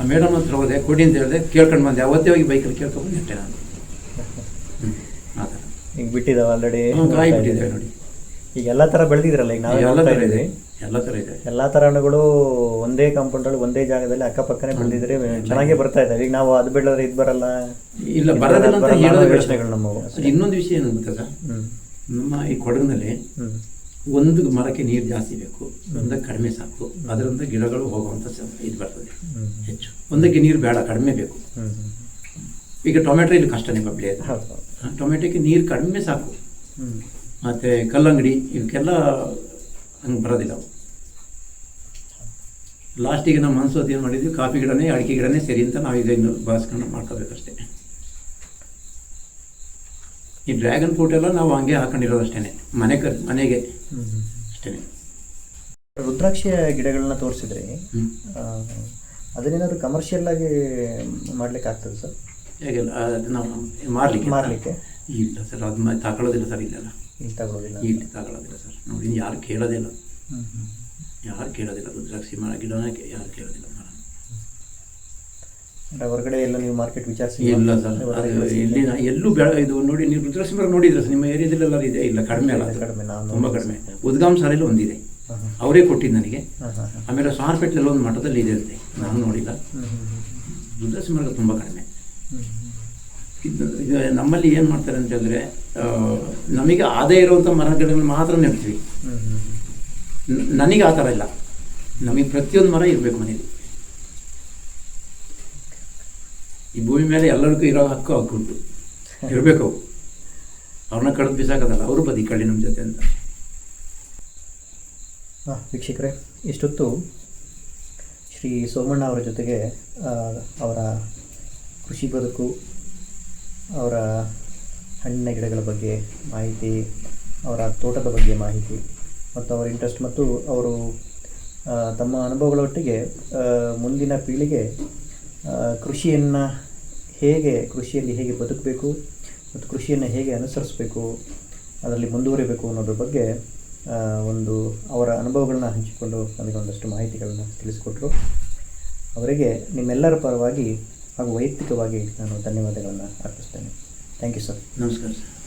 ಆ ಮೇಡಮ್ ಹತ್ರ ಹೋದೆ ಕೊಡಿ ಅಂತ ಹೇಳಿದೆ ಕೇಳ್ಕೊಂಡು ಬಂದೆ. ಅವತ್ತೇ ಹೋಗಿ ಬೈಕಲ್ಲಿ ಕೇಳ್ಕೊಂಡು ನೆಟ್ಟೆ ನಾನು. ಆ ಥರ. ಈಗ ಬಿಟ್ಟಿದ್ದಾವೆ ಆಲ್ರೆಡಿ ಕಾಯಿ ಬಿಟ್ಟಿದ್ದೇವೆ ನೋಡಿ. ಈಗ ಎಲ್ಲ ತರ ಬೆಳೆದಿದ್ರಲ್ಲ ಈಗ ನಾವು ಎಲ್ಲ ಥರ ಇದೆ. ಎಲ್ಲ ಥರ ಇದೆ. ಎಲ್ಲಾ ತರ ಹಣ್ಣುಗಳು ಒಂದೇ ಕಾಂಪೌಂಡ್ ಅಲ್ಲಿ ಒಂದೇ ಜಾಗದಲ್ಲಿ ಅಕ್ಕಪಕ್ಕನೇ ಬೆಳೆದಿದ್ರೆ ಚೆನ್ನಾಗೇ ಬರ್ತಾ ಇದ್ದಾವೆ ಈಗ ನಾವು ಅದು ಬೆಳೆದ್ರೆ ಇದು ಬರಲ್ಲ? ಇಲ್ಲ ಇದು ಬರೋದಿಲ್ಲ ಅಂತ ಹೇಳೋದು ಯೋಚನೆಗಳು ನಮ್ಮವು ಇನ್ನೊಂದು ವಿಷಯ ಏನು ಗೊತ್ತಾ ನಮ್ಮ ಈ ಕೊಡಗಿನಲ್ಲಿ ಒಂದು ಮರಕ್ಕೆ ನೀರು ಜಾಸ್ತಿ ಬೇಕು ಒಂದ ಕಡಿಮೆ ಸಾಕು ಅದರಿಂದ ಗಿಡಗಳು ಹೋಗುವಂಥ ಇದು ಬರ್ತದೆ. ಹೆಚ್ಚು. ಒಂದಕ್ಕೆ ನೀರು ಬೇಡ ಕಡಿಮೆ ಬೇಕು. ಈಗ ಟೊಮೆಟೊ ಇಲ್ಲಿ ಕಷ್ಟ ಬೆಳೆಯೋದು ಬೆಳೆ ಟೊಮೆಟೊಗೆ ಟೊಮೆಟೊಕ್ಕೆ ನೀರು ಕಡಿಮೆ ಸಾಕು. ಮತ್ತೆ ಮತ್ತು ಕಲ್ಲಂಗಡಿ ಇವಕ್ಕೆಲ್ಲ ಹಂಗೆ ಬರೋದಿಲ್ಲ ಅವು. ಲಾಸ್ಟಿಗೆ ನಮ್ಮ ಮನಸ್ಸು ಏನು ಮಾಡಿದ್ವಿ? ಕಾಫಿ ಗಿಡನೇ ಅಡಿಕೆ ಗಿಡನೇ ಸರಿ ಅಂತ ನಾವು ಇದನ್ನು ಬಾಸ್ಕೊಂಡು ಮಾಡ್ಕೋಬೇಕಷ್ಟೇ. ಈ ಡ್ರ್ಯಾಗನ್ ಫ್ರೂಟ್ ಎಲ್ಲ ನಾವು ಹಂಗೆ ಹಾಕೊಂಡಿರೋದು ಅಷ್ಟೇ ಮನೆ ಕ ಮನೆಗೆ. ಅಷ್ಟೇ ರುದ್ರಾಕ್ಷಿಯ ಗಿಡಗಳನ್ನ ತೋರಿಸಿದ್ರಿ. ಅದನ್ನೇನಾದ್ರು ಕಮರ್ಷಿಯಲ್ ಆಗಿ ಮಾಡ್ಲಿಕ್ಕೆ ಆಗ್ತದೆ ಸರ್? ಹೇಗೆಲ್ಲ? ಅದು ನಾವು ಮಾರಲಿಕ್ಕೆ ಮಾರ್ಲಿಕ್ಕೆ? ಇಲ್ಲ ಸರ್ ಅದು ತಗೊಳ್ಳೋದಿಲ್ಲ ಸರ್ ಇಲ್ಲೆಲ್ಲ. ಇಲ್ಲಿ ತಗೊಳ್ಳೋದಿಲ್ಲ ಇಲ್ಲಿ ತಗೊಳ್ಳೋದಿಲ್ಲ ಸರ್. ನೋಡಿ ಯಾರು ಕೇಳೋದಿಲ್ಲ. ಯಾರು ಕೇಳೋದಿಲ್ಲ ರುದ್ರಾಕ್ಷಿ ಮರ ಗಿಡನೇ ಯಾರು ಕೇಳೋದಿಲ್ಲ ಮರ. ಹೊರಗಡೆ ಎಲ್ಲ ನೀವು ಮಾರ್ಕೆಟ್ ವಿಚಾರಿಸಿ ಇಲ್ಲ ಸರ್ ಇಲ್ಲಿ ಎಲ್ಲೂ ಬೆಳ ಇದು ನೋಡಿ ನೀವು ರುದ್ರಾಕ್ಷಿ ಮರ ನೋಡಿದ್ರೆ ಸರ್? ನಿಮ್ಮ ಏರಿಯಾದಲ್ಲೆಲ್ಲ ಇದೆ ಇಲ್ಲ ಕಡಿಮೆ ಅಲ್ಲ. ಕಡಿಮೆ, ನಾನು ತುಂಬ ಕಡಿಮೆ. ಉದ್ಗಾಮ್ ಸಾರಲ್ಲಿ ಒಂದಿದೆ. ಅವರೇ ಕೊಟ್ಟಿದ್ದು ನನಗೆ. ಆಮೇಲೆ ಸಾರ್ಪೇಟ್ಲೆಲ್ಲ ಒಂದು ಮಠದಲ್ಲಿ ಇದೆ ಅಂತೆ. ನಾನು ನೋಡಿಲ್ಲ. ರುದ್ರಾಕ್ಷಿ ಮರ ತುಂಬ ಕಡಿಮೆ. ಇದು ನಮ್ಮಲ್ಲಿ ಏನು ಮಾಡ್ತಾರೆ ಅಂತ ಹೇಳಿದ್ರೆ ನಮಗೆ ಆದಾಯ ಇರುವಂಥ ಮರಗಳನ್ನು ಮಾತ್ರ ನೆಡ್ತೀವಿ. ನನಗೆ ಆ ಥರ ಇಲ್ಲ. ನಮಗೆ ಪ್ರತಿಯೊಂದು ಮರ ಇರಬೇಕು ಮನೇಲಿ. ಈ ಭೂಮಿ ಮೇಲೆ ಎಲ್ಲರಿಗೂ ಇರೋ ಹಕ್ಕು ಹಕ್ಕುಂಟು ಇರಬೇಕು ಅವು. ಅವ್ರನ್ನ ಕಳೆದು ಬಿಸಾಕೋದಲ್ಲ, ಅವರು ಬದಿ ಕಳ್ಳಿ ನಮ್ಮ ಜೊತೆ ಅಂತ. ಹಾಂ ವೀಕ್ಷಕರೇ, ಇಷ್ಟೊತ್ತು ಶ್ರೀ ಸೋಮಣ್ಣ ಅವರ ಜೊತೆಗೆ ಅವರ ಕೃಷಿ ಬದುಕು, ಅವರ ಹಣ್ಣಿನ ಗಿಡಗಳ ಬಗ್ಗೆ ಮಾಹಿತಿ, ಅವರ ತೋಟದ ಬಗ್ಗೆ ಮಾಹಿತಿ ಮತ್ತು ಅವರ ಇಂಟ್ರೆಸ್ಟ್ ಮತ್ತು ಅವರು ತಮ್ಮ ಅನುಭವಗಳೊಟ್ಟಿಗೆ ಮುಂದಿನ ಪೀಳಿಗೆ ಕೃಷಿಯನ್ನು ಹೇಗೆ, ಕೃಷಿಯಲ್ಲಿ ಹೇಗೆ ಬದುಕಬೇಕು ಮತ್ತು ಕೃಷಿಯನ್ನು ಹೇಗೆ ಅನುಸರಿಸಬೇಕು, ಅದರಲ್ಲಿ ಮುಂದುವರಿಬೇಕು ಅನ್ನೋದ್ರ ಬಗ್ಗೆ ಒಂದು ಅವರ ಅನುಭವಗಳನ್ನ ಹಂಚಿಕೊಂಡು ನನಗೆ ಒಂದಷ್ಟು ಮಾಹಿತಿಗಳನ್ನು ತಿಳಿಸಿಕೊಟ್ರು. ಅವರಿಗೆ ನಿಮ್ಮೆಲ್ಲರ ಪರವಾಗಿ ಹಾಗೂ ವೈಯಕ್ತಿಕವಾಗಿ ನಾನು ಧನ್ಯವಾದಗಳನ್ನು ಅರ್ಪಿಸ್ತೇನೆ. ಥ್ಯಾಂಕ್ ಯು ಸರ್ ನಮಸ್ಕಾರ ಸರ್